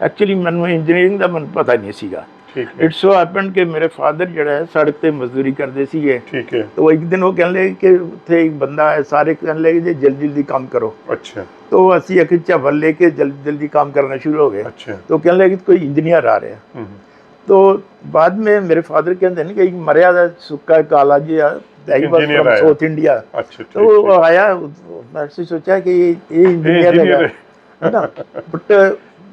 Actually ਮੈਨੂੰ engineering ਦਾ ਮੈਨੂੰ ਪਤਾ ਨਹੀਂ ਸੀਗਾ ਠੀਕ ਹੈ ਇਟ ਸੋ ਹੈਪਨ ਕਿ ਮੇਰੇ ਫਾਦਰ ਜਿਹੜਾ ਹੈ ਸੜਕ ਤੇ ਮਜ਼ਦੂਰੀ ਕਰਦੇ ਸੀਗੇ ਠੀਕ ਹੈ तो एक दिन वो कहने लगे कि ਉੱਥੇ ਇੱਕ ਬੰਦਾ ਹੈ ਸਾਰੇ कहने लगे जी जल्दी जल्दी काम करो ਅੱਛਾ तो ਅਸੀਂ ਇੱਕ ਚਾਵਲ लेके जल्दी जल्दी काम करना शुरू हो गए ਅੱਛਾ तो कहने लगे कि कोई इंजीनियर आ रहे हैं ਹੂੰ तो बाद में मेरे फादर कहते हैं कि एक मरिया दा सुक्का काला जी Engineer आया। साउथ इंडिया ਅੱਛਾ तो वो आया मैंने सोचा कि ये ये इंजीनियर engineer है है ना बट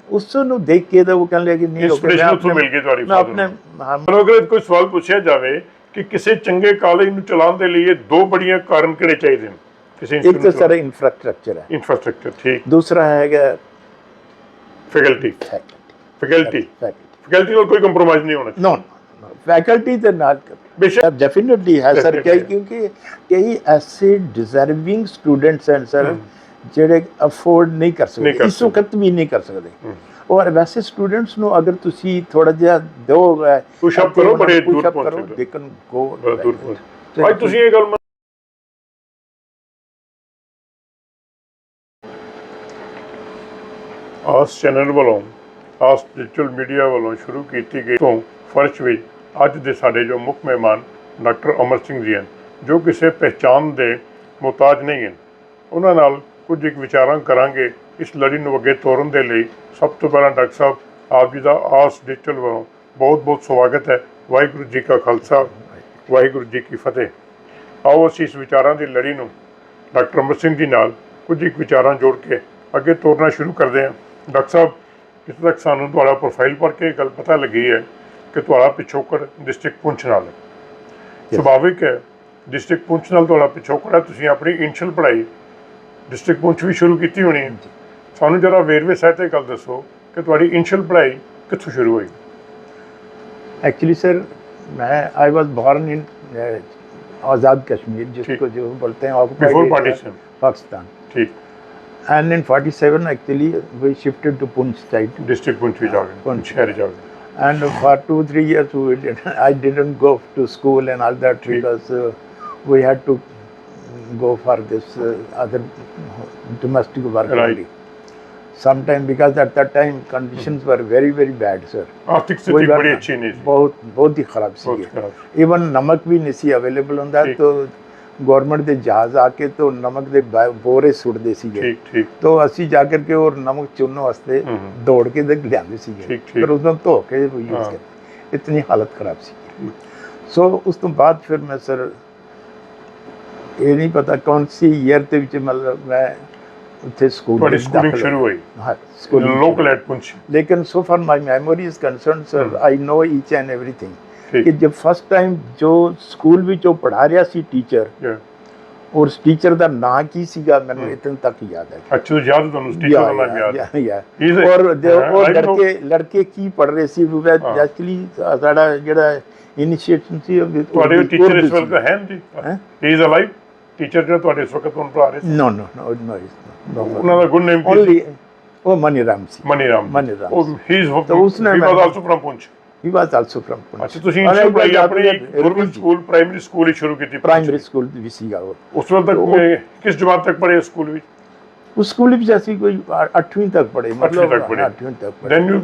ਉਸ ਨੂੰ ਦੇਖ ਕੇ ਤਾਂ ਉਹ ਕਹਿਣ ਲੱਗੇ ਕਿ ਨਹੀਂ ਹੋ ਗਿਆ ਇੰਸਪੀਰੇਸ਼ਨ ਉੱਥੋਂ ਮਿਲ ਗਈ ਤੁਹਾਡੀ ਮੈਂ father ਆਪਣੇ ਨੂੰ। ਹਾਂ, ਮੈਨੂੰ ਅਗਰ ਕੋਈ ਸਵਾਲ ਪੁੱਛਿਆ ਜਾਵੇ ਕਿ ਕਿਸੇ ਚੰਗੇ ਕਾਲਜ ਨੂੰ ਚਲਾਉਣ ਦੇ ਲਈ ਦੋ ਬੜੀਆਂ ਕਾਰਨ ਕਿਹੜੇ ਚਾਹੀਦੇ ਨੇ ਕਿਸੇ ਇੱਕ ਤਾਂ ਸਾਰਾ ਇਨਫਰਾਸਟ੍ਰਕਚਰ ਹੈ ਇਨਫਰਾਸਟ੍ਰਕਚਰ ਠੀਕ ਦੂਸਰਾ ਹੈਗਾ faculty faculty faculty faculty faculty ਨਾਲ ਕੋਈ ਕੰਪਰੋਮਾਈਜ਼ ਨਹੀਂ ਹੋਣਾ No, no, no. Faculty ਦੇ ਨਾਲ ਬੇਸ਼ੱਕ डेफिनेटली है सर Definitely. क्योंकि कई ऐसे डिजर्विंग स्टूडेंट्स हैं सर ਜਿਹੜੇ ਅਫੋਰਡ ਨਹੀਂ ਕਰ ਸਕਦੇ ਇਸ ਵਕਤ ਵੀ ਨਹੀਂ ਕਰ ਸਕਦੇ। ਔਰ ਵੈਸੇ ਸਟੂਡੈਂਟਸ ਨੂੰ ਅਗਰ ਤੁਸੀਂ ਥੋੜਾ ਜਿਹਾ ਦੋ Push up ਕਰੋ, ਬੜੇ ਦੂਰ ਪਹੁੰਚ। ਦੇ ਕੈਨ ਗੋ ਦੂਰ ਪਹੁੰਚ। ਅੱਜ ਤੁਸੀਂ ਇਹ ਗੱਲ ਆਸ ਚੈਨਲ ਵੱਲੋਂ ਆਸ ਡਿਜੀਟਲ ਮੀਡੀਆ ਵੱਲੋਂ ਸ਼ੁਰੂ ਕੀਤੀ ਗਈ ਤੋਂ ਫਰਸ਼ ਵਿੱਚ ਅੱਜ ਦੇ ਸਾਡੇ ਜੋ ਮੁੱਖ ਮਹਿਮਾਨ ਡਾਕਟਰ ਅਮਰ ਸਿੰਘ ਜੀ ਹਨ ਜੋ ਕਿਸੇ ਪਹਿਚਾਨ ਦੇ ਮੁਹਤਾਜ ਨਹੀਂ ਹਨ। ਉਹਨਾਂ ਨਾਲ ਕੁਝ ਇੱਕ ਵਿਚਾਰਾਂ ਕਰਾਂਗੇ ਇਸ ਲੜੀ ਨੂੰ ਅੱਗੇ ਤੋਰਨ ਦੇ ਲਈ। ਸਭ ਤੋਂ ਪਹਿਲਾਂ ਡਾਕਟਰ ਸਾਹਿਬ ਆਪ ਜੀ ਦਾ ਆਸ ਡਿਜੀਟਲ ਵੱਲੋਂ ਬਹੁਤ ਬਹੁਤ ਸਵਾਗਤ ਹੈ। ਵਾਹਿਗੁਰੂ ਜੀ ਕਾ ਖਾਲਸਾ ਵਾਹਿਗੁਰੂ ਜੀ ਕੀ ਫਤਿਹ। ਆਓ ਅਸੀਂ ਇਸ ਵਿਚਾਰਾਂ ਦੀ ਲੜੀ ਨੂੰ ਡਾਕਟਰ ਅਮਰ ਸਿੰਘ ਜੀ ਨਾਲ ਕੁਝ ਇੱਕ ਵਿਚਾਰਾਂ ਜੋੜ ਕੇ ਅੱਗੇ ਤੋਰਨਾ ਸ਼ੁਰੂ ਕਰਦੇ ਹਾਂ। ਡਾਕਟਰ ਸਾਹਿਬ ਇਸ ਤੱਕ ਸਾਨੂੰ ਤੁਹਾਡਾ ਪ੍ਰੋਫਾਈਲ ਪੜ੍ਹ ਕੇ ਗੱਲ ਪਤਾ ਲੱਗੀ ਹੈ ਕਿ ਤੁਹਾਡਾ ਪਿਛੋਕੜ ਡਿਸਟ੍ਰਿਕਟ ਪੁੰਛ ਨਾਲ ਹੈ। ਸੁਭਾਵਿਕ ਹੈ ਡਿਸਟ੍ਰਿਕਟ ਪੁੰਛ ਨਾਲ ਤੁਹਾਡਾ ਪਿਛੋਕੜ ਹੈ ਤੁਸੀਂ ਆਪਣੀ ਇਨੀਸ਼ੀਅਲ ਪੜ੍ਹਾਈ ਡਿਸਟ੍ਰਿਕਟ ਪੁੰਛ ਵੀ ਸ਼ੁਰੂ ਕੀਤੀ ਹੋਣੀ ਹੈ ਸਾਨੂੰ ਜਰਾ ਵੇਰਵੇ ਸਹਿਤ ਇਹ ਗੱਲ ਦੱਸੋ ਕਿ ਤੁਹਾਡੀ ਇਨੀਸ਼ੀਅਲ ਪੜ੍ਹਾਈ ਕਿੱਥੋਂ ਸ਼ੁਰੂ ਹੋਈ एक्चुअली सर मैं I was born in Azad Kashmir जिसको जो बोलते हैं occupied Before area, partition. Pakistan ਠੀਕ and in 47 actually we shifted to Poonch side district Poonch ਵੀ ਜਾ ਗਏ ਪੁੰਛ। ਸ਼ਹਿਰ ਜਾ ਗਏ And for two, three years, we did, I didn't go to school and all that ठीक. because uh, we had to go for this uh, other domestic work Right. only. Sometime because at that time conditions were very, very bad, sir. ਆਰਥਿਕ ਸਥਿਤੀ ਬੜੀ ਅੱਛੀ ਨਹੀਂ ਸੀ ਬਹੁਤ ਬਹੁਤ ਹੀ ਖਰਾਬ ਸੀ even ਨਮਕ ਵੀ ਨਹੀਂ ਸੀ ਅਵੇਲੇਬਲ ਹੁੰਦਾ। ਤਾਂ ਗਵਰਨਮੈਂਟ ਦੇ ਜਹਾਜ਼ ਆ ਕੇ ਤੋਂ ਨਮਕ ਦੇ ਬੋਰੇ ਸੁੱਟਦੇ ਸੀਗੇ ਠੀਕ ਠੀਕ तो ਅਸੀਂ ਜਾ ਕਰਕੇ ਉਹ ਨਮਕ ਚੁਣਨ ਵਾਸਤੇ। ਦੌੜ ਕੇ ਤੇ ਲਿਆਂਦੇ ਸੀਗੇ। ਫਿਰ ਉਦੋਂ ਧੋ ਕੇ ਯੂਜ਼। ਕਰਦੇ ਇਤਨੀ ਹਾਲਤ ਖਰਾਬ ਸੀ ਸੋ ਉਸ ਤੋਂ ਬਾਅਦ ਫਿਰ ਮੈਂ ਸਰ ਇਹ ਨਹੀਂ ਪਤਾ ਕੌਣ ਸੀ ਈਅਰ ਦੇ ਵਿੱਚ ਮਤਲਬ ਮੈਂ ਉੱਥੇ ਸਕੂਲ ਤੁਹਾਡੀ ਵਿੱਚ ਸਕੂਲਿੰਗ ਦਾਖਲ ਸ਼ੁਰੂ ਹੋਈ ਹਾਂ ਸਕੂਲਿੰਗ ਲੋਕਲ ਐਟ ਪੁੰਛ लेकिन so far my memory is concerned sir i know each and everything ਕਿ ਠੀਕ ਜਬ ਫਸਟ ਟਾਈਮ ਜੋ ਸਕੂਲ ਵਿੱਚ ਉਹ ਪੜ੍ਹਾ ਰਿਹਾ ਸੀ ਟੀਚਰ Yeah. ਔਰ ਉਸ ਟੀਚਰ ਦਾ ਨਾਂ ਕੀ ਸੀਗਾ ਮੈਨੂੰ ਇਤਨ ਤੱਕ ਯਾਦ ਹੈ ਅੱਛਾ ਤੁਸੀਂ ਯਾਦ ਤੁਹਾਨੂੰ ਟੀਚਰ ਦਾ ਨਾਮ ਯਾਦ ਹੈ? ਯਾ He's a- ਔਰ ਜੋ Yeah, ਉਹ I know. ਲੜਕੇ ਲੜਕੇ ਕੀ ਪੜ੍ਹ ਰਹੇ ਸੀ ਉਹ ਹਾਂ। ਐਕਚੁਅਲੀ ਸਾਡਾ ਜਿਹੜਾ ਇਨੀਸ਼ੀਏਸ਼ਨ ਸੀ ਉਹ ਤੁਹਾਡੇ ਟੀਚਰ ਇਸ ਵਕਤ ਹੈ ਜੀ ਹੈਂ? ਹੀ ਇਜ਼ ਅਲਾਈਵ ਟੀਚਰ ਜਿਹੜਾ ਤੁਹਾਡੇ ਇਸ ਵਕਤ ਤੁਹਾਨੂੰ ਪੜ੍ਹਾ ਰਹੇ ਸੀ? ਨੋ ਨੋ ਨੋ ਨੋ ਉਹਨਾਂ ਦਾ ਗੁੱਡ ਨੇਮ ਕੀ ਓਨਲੀ ਉਹ ਮਨੀ ਰਾਮ ਸੀ ਮਨੀ ਰਾਮ ਮਨੀ ਰਾਮ ਉਹ ਹੀ ਇਜ਼ ਤਾਂ ਉਸਨੇ ਹੀ ਵਾਸ ਮੈਨੂੰ- also from Poonch he was also from ਅੱਛਾ ਤੁਸੀਂ ਪੜ੍ਹਾਈ ਆਪਣੀ ਗਵਰਨਮੈਂਟ ਸਕੂਲ। ਪ੍ਰਾਇਮਰੀ ਸਕੂਲ ਹੀ ਸ਼ੁਰੂ ਕੀਤੀ ਸਕੂਲ ਵੀ ਸੀਗਾ ਉਹ। ਉਸ ਵਕਤ ਤੱਕ ਮੈਂ ਕਿਸ ਜਮਾਤ ਤੱਕ ਪੜ੍ਹੇ ਸਕੂਲ ਵਿੱਚ? स्कूल में जैसे कोई अठवीं तक पढ़े मतलब तक पढ़े। अठवीं तक पढ़े ਦੈਨ ਯੂ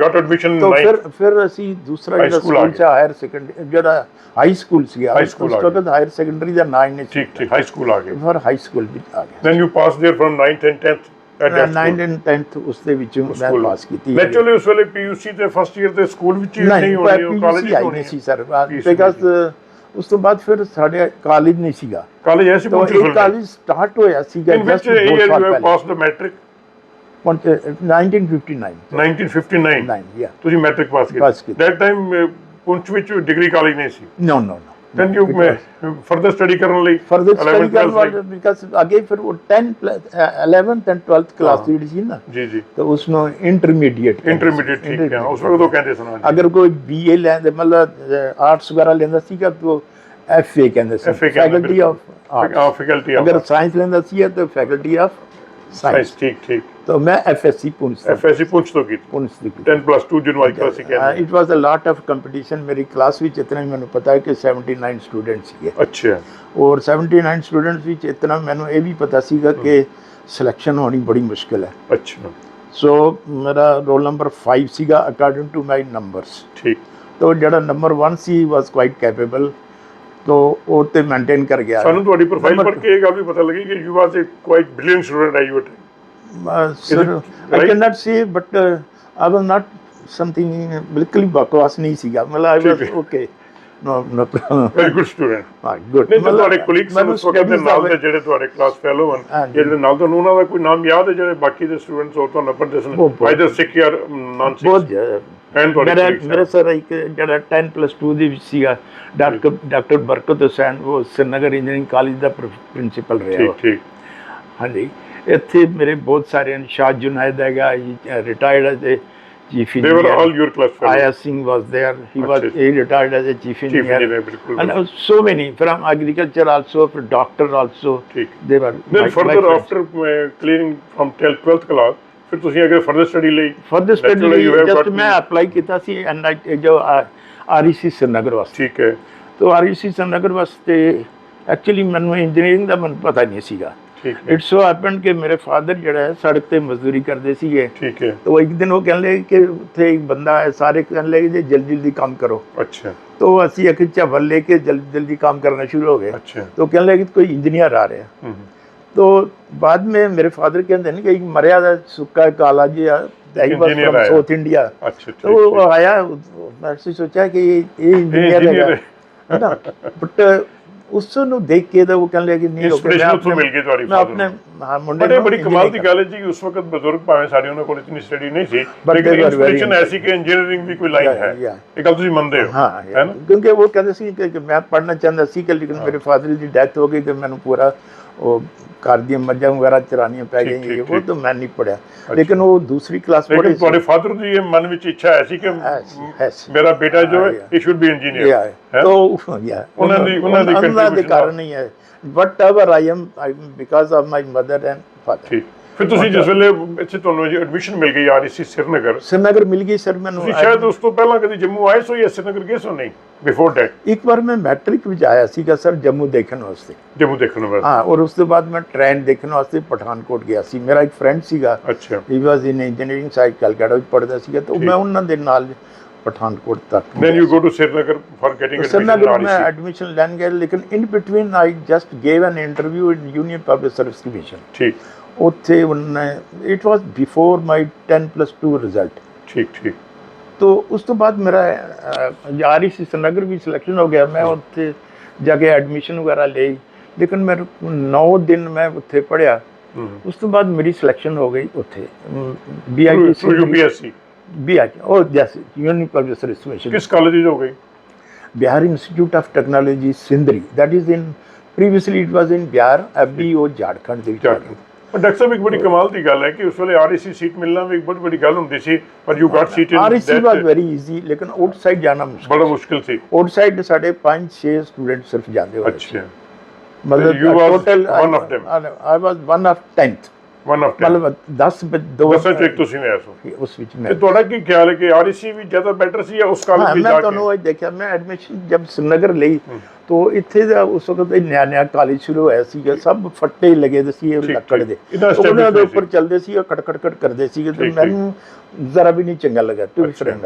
ਗਾਟ ਐਡਮਿਸ਼ਨ तो ਨਾਈਨ फिर फिर ਅਸੀਂ ਦੂਸਰਾ High ਜਿਹੜਾ school ਆ ਸਕੂਲ ਗਿਆ। ਚ ਹਾਇਰ ਸੈਕੰਡਰੀ ਜਿਹੜਾ ਹਾਈ ਸਕੂਲ ਸੀ High school ਆ ਉਸ ਵਕਤ ਹਾਇਰ ਸੈਕੰਡਰੀ ਦਾ ਨਾਂ ਹੀ ਨਹੀਂ ਠੀਕ ਠੀਕ ਹਾਈ ਸਕੂਲ ਆ ਗਏ ਫਿਰ ਹਾਈ ਸਕੂਲ ਵਿੱਚ ਆ ਗਿਆ then you pass there from 9th and 10th at that 9th and 10th ਉਸ ਦੇ ਵਿੱਚ ਮੈਂ ਪਾਸ ਕੀਤੀ ਨੈਚੁਰਲੀ ਉਸ ਵੇਲੇ ਪੀਯੂਸੀ ਤੇ ਫਸਟ ਇਅਰ ਦੇ ਸਕੂਲ ਵਿੱਚ ਹੀ ਨਹੀਂ ਨਹੀਂ ਹੋਣੀ ਉਹ ਕਾਲਜ PUC ਹੀ ਆਈ ਹੋਣੀ ਨਹੀਂ ਸੀ ਸਰ PUC ਬਿਕਾਜ਼ ਉਸ ਤੋਂ ਬਾਅਦ ਫਿਰ ਸਾਡੇ ਕਾਲਜ ਨਹੀਂ ਸੀਗਾ। ਕਾਲਜ ਐਸੀ ਤਾਂ ਇਹ ਕਾਲਜ ਸਟਾਰਟ ਹੋਇਆ ਸੀਗਾ ਜਸਟ ਇਹ ਯੂ ਪਾਸ ਮੈਟ੍ਰਿਕ 1959 1959 ਤੁਸੀਂ ਮੈਟ੍ਰਿਕ ਪਾਸ ਕੀਤੀ। ਦੈਟ ਟਾਈਮ ਪੁੰਛ ਵਿੱਚ ਡਿਗਰੀ ਕਾਲਜ ਨਹੀਂ ਸੀ। ਨੋ ਨੋ 10 ਯੂ ਮੈਂ ਫਰਦਰ ਸਟੱਡੀ ਕਰਨ ਲਈ ਫਰਦਰ ਸਟੱਡੀ ਕਰਨ ਵਾਲੇ ਬਿਕਾਜ਼ ਅੱਗੇ ਫਿਰ ਉਹ 10 11th ਐਂਡ 12th ਕਲਾਸ ਦੀ ਜਿਹੜੀ ਸੀ ਨਾ ਜੀ ਜੀ। ਤਾਂ ਉਸ ਨੂੰ ਇੰਟਰਮੀਡੀਏਟ ਇੰਟਰਮੀਡੀਏਟ ਠੀਕ ਹੈ। ਉਸ ਵਕਤ ਉਹ ਕਹਿੰਦੇ ਸਨ ਅਗਰ ਕੋਈ ਬੀਏ ਲੈਂਦੇ ਮਤਲਬ ਆਰਟਸ ਵਗੈਰਾ ਲੈਂਦਾ ਸੀਗਾ ਤਾਂ ਐਫਏ ਕਹਿੰਦੇ ਸੀ faculty of arts faculty of ਅਗਰ ਸਾਇੰਸ ਲੈਂਦਾ ਸੀ ਤਾਂ ਫੈਕਲਟੀ ਆਫ ਸਾਇੰਸ ਸਾਇੰਸ ਠੀਕ ਠੀਕ ਤਾਂ ਮੈਂ ਐਫਐਸਸੀ ਪੁੰਛ ਐਫਐਸਸੀ ਪੁੰਛ ਤੋਂ ਕੀਤੀ. ਪੁੰਛ ਦੀ 10 ਪਲੱਸ 2 ਜਿਹਨੂੰ ਅੱਜ ਕੱਲ੍ਹ ਅਸੀਂ ਕਹਿੰਦੇ it was a lot of competition ਮੇਰੀ ਕਲਾਸ ਵਿੱਚ ਇਤਨਾ ਹੀ ਮੈਨੂੰ ਪਤਾ ਹੈ ਕਿ 79 ਸਟੂਡੈਂਟ ਸੀਗੇ ਹਾਂ। ਅੱਛਾ ਔਰ 79 ਸਟੂਡੈਂਟਸ ਵਿੱਚ ਇਤਨਾ ਮੈਨੂੰ ਇਹ ਵੀ ਪਤਾ ਸੀਗਾ ਕਿ ਸਿਲੈਕਸ਼ਨ ਹੋਣੀ ਬੜੀ ਮੁਸ਼ਕਿਲ ਹੈ ਅੱਛਾ ਸੋ ਮੇਰਾ ਰੋਲ ਨੰਬਰ 5 ਸੀਗਾ ਅਕੋਰਡਿੰਗ ਟੂ ਮਾਈ ਨੰਬਰਸ ਠੀਕ ਤੋ ਜਿਹੜਾ ਨੰਬਰ 1 ਸੀ ਵਾਸ ਕੁਆਇਟ ਕੈਪੇਬਲ ਤੋ ਉਹ ਤੇ ਮੇਨਟੇਨ ਕਰ ਗਿਆ ਸਾਨੂੰ ਤੁਹਾਡੀ ਪ੍ਰੋਫਾਈਲ ਪੜ੍ਹ ਕੇ ਇਹ ਗੱਲ ਵੀ ਪਤਾ ਲੱਗੀ ਕਿ you was a quite brilliant student I you sir I? Can not say but I was not something ਬਿਲਕੁਲ ਬਕਵਾਸ ਨਹੀਂ ਸੀਗਾ ਮਤਲਬ I was. Okay very good student ਹਾਂ ਗੁੱਡ ਨਹੀਂ ਤਾਂ ਤੁਹਾਡੇ ਕੋਲੀਗਸ ਉਸ ਵਕਤ ਦੇ ਨਾਲ ਦੇ ਜਿਹੜੇ ਤੁਹਾਡੇ ਕਲਾਸ ਫੈਲੋ ਹਨ। ਜਿਹੜੇ ਨਾਲ ਤੁਹਾਨੂੰ ਉਹਨਾਂ ਦਾ ਕੋਈ ਨਾਮ ਯਾਦ ਹੈ ਜਿਹੜੇ ਬਾਕੀ ਦੇ ਸਟੂਡੈਂਟਸ ਹੋ ਤੁਹਾਨੂੰ ਪੜ੍ਹਦੇ ਸਨ। ਆਈਦਰ ਸਿੱਖ ਜਾਂ ਨਾਨ ਸਿੱਖ ਬਹੁਤ ਮੇਰਾ ਮੇਰਾ ਸਰ ਇੱਕ ਜਿਹੜਾ 10 ਪਲੱਸ 2 ਦੇ ਵਿੱਚ ਸੀਗਾ ਡਾਕਟਰ ਡਾਕਟਰ ਬਰਕਤ ਹੁਸੈਨ ਉਹ ਸ੍ਰੀਨਗਰ ਇੰਜੀਨੀਅਰਿੰਗ ਕਾਲਜ ਦਾ ਪ੍ਰਿੰਸੀਪਲ ਰਿਹਾ ਠੀਕ। ਠੀਕ। ਹਾਂਜੀ। ਇੱਥੇ ਮੇਰੇ ਬਹੁਤ ਸਾਰੇ ਸ਼ਾਹ ਜੁਨੈਦ ਹੈਗਾ retired as chief engineer. They were all your class fellows. Aya Singh was there. He was Achha. he retired as a chief engineer. Chief engineer, bilkul. And uh, so many from agriculture also, from doctor also. Theek. They were. Then my, further my after uh, clearing from 12th, 12th class. ਫਿਰ ਤੁਸੀਂ ਅਗਰ further study ਲਈ further study ਲਈ just ਮੈਂ apply ਕੀਤਾ ਸੀ and ਜੋ REC ਸਰਨਗਰ ਵਾਸਤੇ ਠੀਕ ਹੈ ਤੋਂ ਆਰਈਸੀ ਸਰਨਗਰ ਵਾਸਤੇ ਐਕਚੁਅਲੀ ਮੈਨੂੰ ਇੰਜੀਨੀਅਰਿੰਗ ਦਾ ਮਨ ਪਤਾ ਨਹੀਂ ਸੀਗਾ ਠੀਕ ਸੋ ਹੈਪਨ ਕਿ ਮੇਰੇ ਫਾਦਰ ਜਿਹੜਾ ਹੈ ਸੜਕ ਤੇ ਮਜ਼ਦੂਰੀ ਕਰਦੇ ਸੀਗੇ। ਠੀਕ ਹੈ। ਤਾਂ ਇੱਕ ਦਿਨ ਉਹ ਕਹਿਣ ਲੱਗੇ ਕਿ ਉੱਥੇ ਇੱਕ ਬੰਦਾ ਹੈ ਸਾਰੇ ਕਹਿਣ ਲੱਗੇ ਜੇ ਜਲਦੀ ਜਲਦੀ ਕੰਮ ਕਰੋ। ਅੱਛਾ। ਤੋ ਅਸੀਂ ਇੱਕ ਝਵਲ ਲੈ ਕੇ ਜਲਦੀ ਜਲਦੀ ਕੰਮ ਕਰਨਾ ਸ਼ੁਰੂ ਹੋ ਗਏ। ਅੱਛਾ। ਤੋ ਕਹਿਣ ਲੱਗੇ ਕੋਈ ਇੰਜੀਨੀਅਰ ਆ ਰਿਹਾ। ਹੂੰ ਤੋ ਬਾਅਦ ਮੇ ਮੇਰੇ ਫਾਦਰ ਕਹਿੰਦੇ ਨੇ ਕਿ ਮਰਿਆ ਦਾ ਸੁੱਕਾ ਕਾਲਾ ਜਿਹਾ I was from south India ਅੱਛਾ ਠੀਕ ਆਇਆ ਮੈਂ ਸੋਚਿਆ ਕਿ ਇਹ ਇੰਜੀਨੀਅਰ ਹੈ। ਨਾ ਬਟ ਉਸ ਨੂੰ ਦੇਖ ਕੇ ਤਾਂ ਉਹ ਕਹਿਣ ਲੱਗੇ ਨਹੀਂ ਰੋਕੇ ਮੈਂ ਆਪਣੇ ਮਿਲ ਗਈ ਤੁਹਾਡੀ ਮੈਂ ਆਪਣੇ ਹਾਂ ਮੁੰਡੇ ਬੜੀ ਕਮਾਲ ਦੀ ਗੱਲ ਹੈ ਜੀ ਕਿ ਉਸ ਵਕਤ ਬਜ਼ੁਰਗ ਭਾਵੇਂ ਸਾਡੇ ਉਹਨਾਂ ਕੋਲ ਇਤਨੀ ਸਟੱਡੀ ਨਹੀਂ ਸੀ ਲੇਕਿਨ ਇਨਸਪੀਰੇਸ਼ਨ ਐਸੀ ਕਿ ਇੰਜੀਨੀਅਰਿੰਗ ਦੀ ਕੋਈ ਲਾਈਨ ਹੈ। ਇਹ ਗੱਲ ਤੁਸੀਂ ਮੰਨਦੇ ਹੋ ਹਾਂ ਕਿਉਂਕਿ ਉਹ ਕਹਿੰਦੇ ਸੀ ਕਿ ਮੈਂ ਪੜ੍ਹਨਾ ਚਾਹੁੰਦਾ ਸੀ ਕਿ ਲੇਕਿਨ ਮੇਰੇ ਫਾਦਰ ਦੀ ਡੈਥ ਹੋ ਗਈ ਤੇ ਮੈਨੂੰ ਪੂਰਾ ਉਹ ਘਰ ਦੀਆਂ ਮੱਝਾਂ ਵਗੈਰਾ ਚਰਾਨੀਆਂ ਪੈ ਗਈਆਂ ਉਹ। ਤਾਂ ਮੈਂ ਨਹੀਂ ਪੜਿਆ ਲੇਕਿਨ ਉਹ ਦੂਸਰੀ ਕਲਾਸ ਲੇਕਿਨ ਪੜ੍ਹੇ ਤੁਹਾਡੇ ਫਾਦਰ ਦੀ ਇਹ ਮਨ ਵਿੱਚ ਇੱਛਾ ਹੈ ਸੀ ਕਿ ਮੇਰਾ ਬੇਟਾ ਜੋ ਹੈ. ਇਹ ਸ਼ੁੱਡ ਬੀ ਇੰਜੀਨੀਅਰ ਤੋ ਯਾ ਉਹਨਾਂ ਦੀ- ਉਹਨਾਂ ਦੀ ਦੇ contribution ਕਾਰਨ ਨਹੀਂ ਹੈ। But ever I am because of my mother and father ਠੀਕ। ਫਿਰ ਤੁਸੀਂ ਜਿਸ ਵੇਲੇ ਇੱਥੇ ਤੁਹਾਨੂੰ ਐਡਮਿਸ਼ਨ ਮਿਲ ਗਈ ਆਰਈਸੀ ਸ੍ਰੀਨਗਰ। ਸ੍ਰੀਨਗਰ ਮਿਲ ਗਈ ਸਰ ਮੈਨੂੰ ਤੁਸੀਂ ਸ਼ਾਇਦ ਉਸ ਤੋਂ ਪਹਿਲਾਂ ਕਦੀ ਜੰਮੂ ਆਏ ਸੋ ਜਾਂ ਸ੍ਰੀਨਗਰ ਗਏ ਸੋ ਨਹੀਂ? ਬਿਫੋਰ ਦੈਟ ਇੱਕ ਵਾਰ ਮੈਂ ਮੈਟ੍ਰਿਕ ਵਿੱਚ ਆਇਆ ਸੀਗਾ ਸਰ ਜੰਮੂ ਦੇਖਣ ਵਾਸਤੇ। ਜੰਮੂ ਦੇਖਣ ਵਾਸਤੇ? ਹਾਂ ਔਰ ਉਸ ਤੋਂ ਬਾਅਦ ਮੈਂ ਟ੍ਰੇਨ ਦੇਖਣ ਵਾਸਤੇ ਪਠਾਨਕੋਟ ਗਿਆ ਸੀ। ਮੇਰਾ ਇੱਕ ਫਰੈਂਡ ਸੀਗਾ। ਅੱਛਾ। He was in engineering side Calcutta ਵਿੱਚ ਪੜ੍ਹਦਾ ਸੀਗਾ। ਤਾਂ ਮੈਂ ਉਹਨਾਂ ਦੇ ਨਾਲ ਪਠਾਨਕੋਟ ਤੱਕ go to srinagar for getting admission in Srinagar ਮੈਂ. ਐਡਮਿਸ਼ਨ ਲੈਣ ਗਿਆ ਲੇਕਿਨ in between I just gave an interview in union public service commission ਠੀਕ। ਉੱਥੇ ਉਹਨੇ it was before my 10 plus 2 result ਠੀਕ ਠੀਕ। तो ਉਸ ਤੋਂ ਬਾਅਦ ਮੇਰਾ ਯਾਰੀ ਸੀ ਸ੍ਰੀਨਗਰ ਵੀ ਸਿਲੈਕਸ਼ਨ ਹੋ ਗਿਆ ਮੈਂ ਉੱਥੇ ਜਾ ਕੇ ਐਡਮਿਸ਼ਨ ਵਗੈਰਾ ਲਈ। ਲੇਕਿਨ ਮੈਂ 9 ਦਿਨ ਮੈਂ ਉੱਥੇ ਪੜਿਆ ਹਮ ਉਸ ਤੋਂ ਬਾਅਦ ਮੇਰੀ ਸਿਲੈਕਸ਼ਨ ਹੋ ਗਈ ਉੱਥੇ। through ਬੀਆਈਟੀ through UPSC ਬੀਆਈਟੀ ਉਹ ਜੈਸ ਯੂਨੀਅਨ ਪਬਲਿਕ ਸਰਵਿਸ ਕਮਿਸ਼ਨ ਕਿਸ ਕਾਲਜ ਦੀ ਹੋ ਗਈ? Bihar Institute of Technology, Sindri. That is in previously it was in Bihar, FB ਉਹ ਝਾਰਖੰਡ ਦੇ ਵਿੱਚ ਝਾਰਖੰਡ ਪਰ ਡਾਕਟਰ ਸਾਹਿਬ ਇੱਕ ਬੜੀ ਕਮਾਲ ਦੀ ਗੱਲ ਹੈ ਕਿ ਉਸ ਵੇਲੇ ਆਰਈਸੀ ਸੀਟ ਮਿਲਣਾ ਵੀ ਇੱਕ ਬਹੁਤ ਵੱਡੀ ਗੱਲ ਹੁੰਦੀ ਸੀ ਪਰ you got seat in REC was very easy ਲੇਕਿਨ ਆਊਟਸਾਈਡ ਜਾਣਾ ਮੁਸ਼ਕਿਲ ਬੜਾ ਮੁਸ਼ਕਿਲ ਸੀ। ਆਊਟਸਾਈਡ ਸਾਡੇ 5-6 ਸਟੂਡੈਂਟ ਸਿਰਫ ਜਾਂਦੇ ਹੋਏ ਅੱਛਾ। ਮਤਲਬ total one of them. I was one of 10th one of ਮਤਲਬ 10 ਦੋ ਦਸਾਂ ਚ ਇੱਕ ਤੁਸੀਂ ਨੇ ਐਸੋ ਉਸ ਵਿੱਚ ਤੇ ਮੈਂ ਤੁਹਾਡਾ ਕੀ ਖਿਆਲ ਹੈ ਕਿ ਆਰਈਸੀ ਵੀ ਜ਼ਿਆਦਾ ਬੈਟਰ ਸੀ ਜਾਂ ਉਸ ਹਾਂ ਕਾਲਜ ਵਿੱਚ ਮੈਂ ਜਾ ਤੁਹਾਨੂੰ ਕੇ ਇਹ ਦੇਖਿਆ ਮੈਂ ਐਡਮਿਸ਼ਨ ਜਬ ਸ੍ਰੀਨਗਰ ਲਈ तो ਇੱਥੇ ਦਾ ਉਸ ਵਕਤ ਨਿਆ ਨਿਆ ਕਾਲਜ ਸ਼ੁਰੂ ਹੋਇਆ ਸੀਗਾ ਸਭ ਫੱਟੇ ਹੀ ਲੱਗੇ ਦੇ ਸੀ ਲੱਕੜ। ਦੇ। ਉਹਨਾਂ ਦੇ ਉੱਪਰ ਚੱਲਦੇ ਸੀ ਉਹ ਕਟ ਕਟ ਕਰਦੇ ਸੀਗੇ ਤੇ। ਮੈਨੂੰ ਜ਼ਰਾ ਵੀ ਨਹੀਂ ਚੰਗਾ ਲੱਗਾ ਟੂ। ਫਰੈਂਡ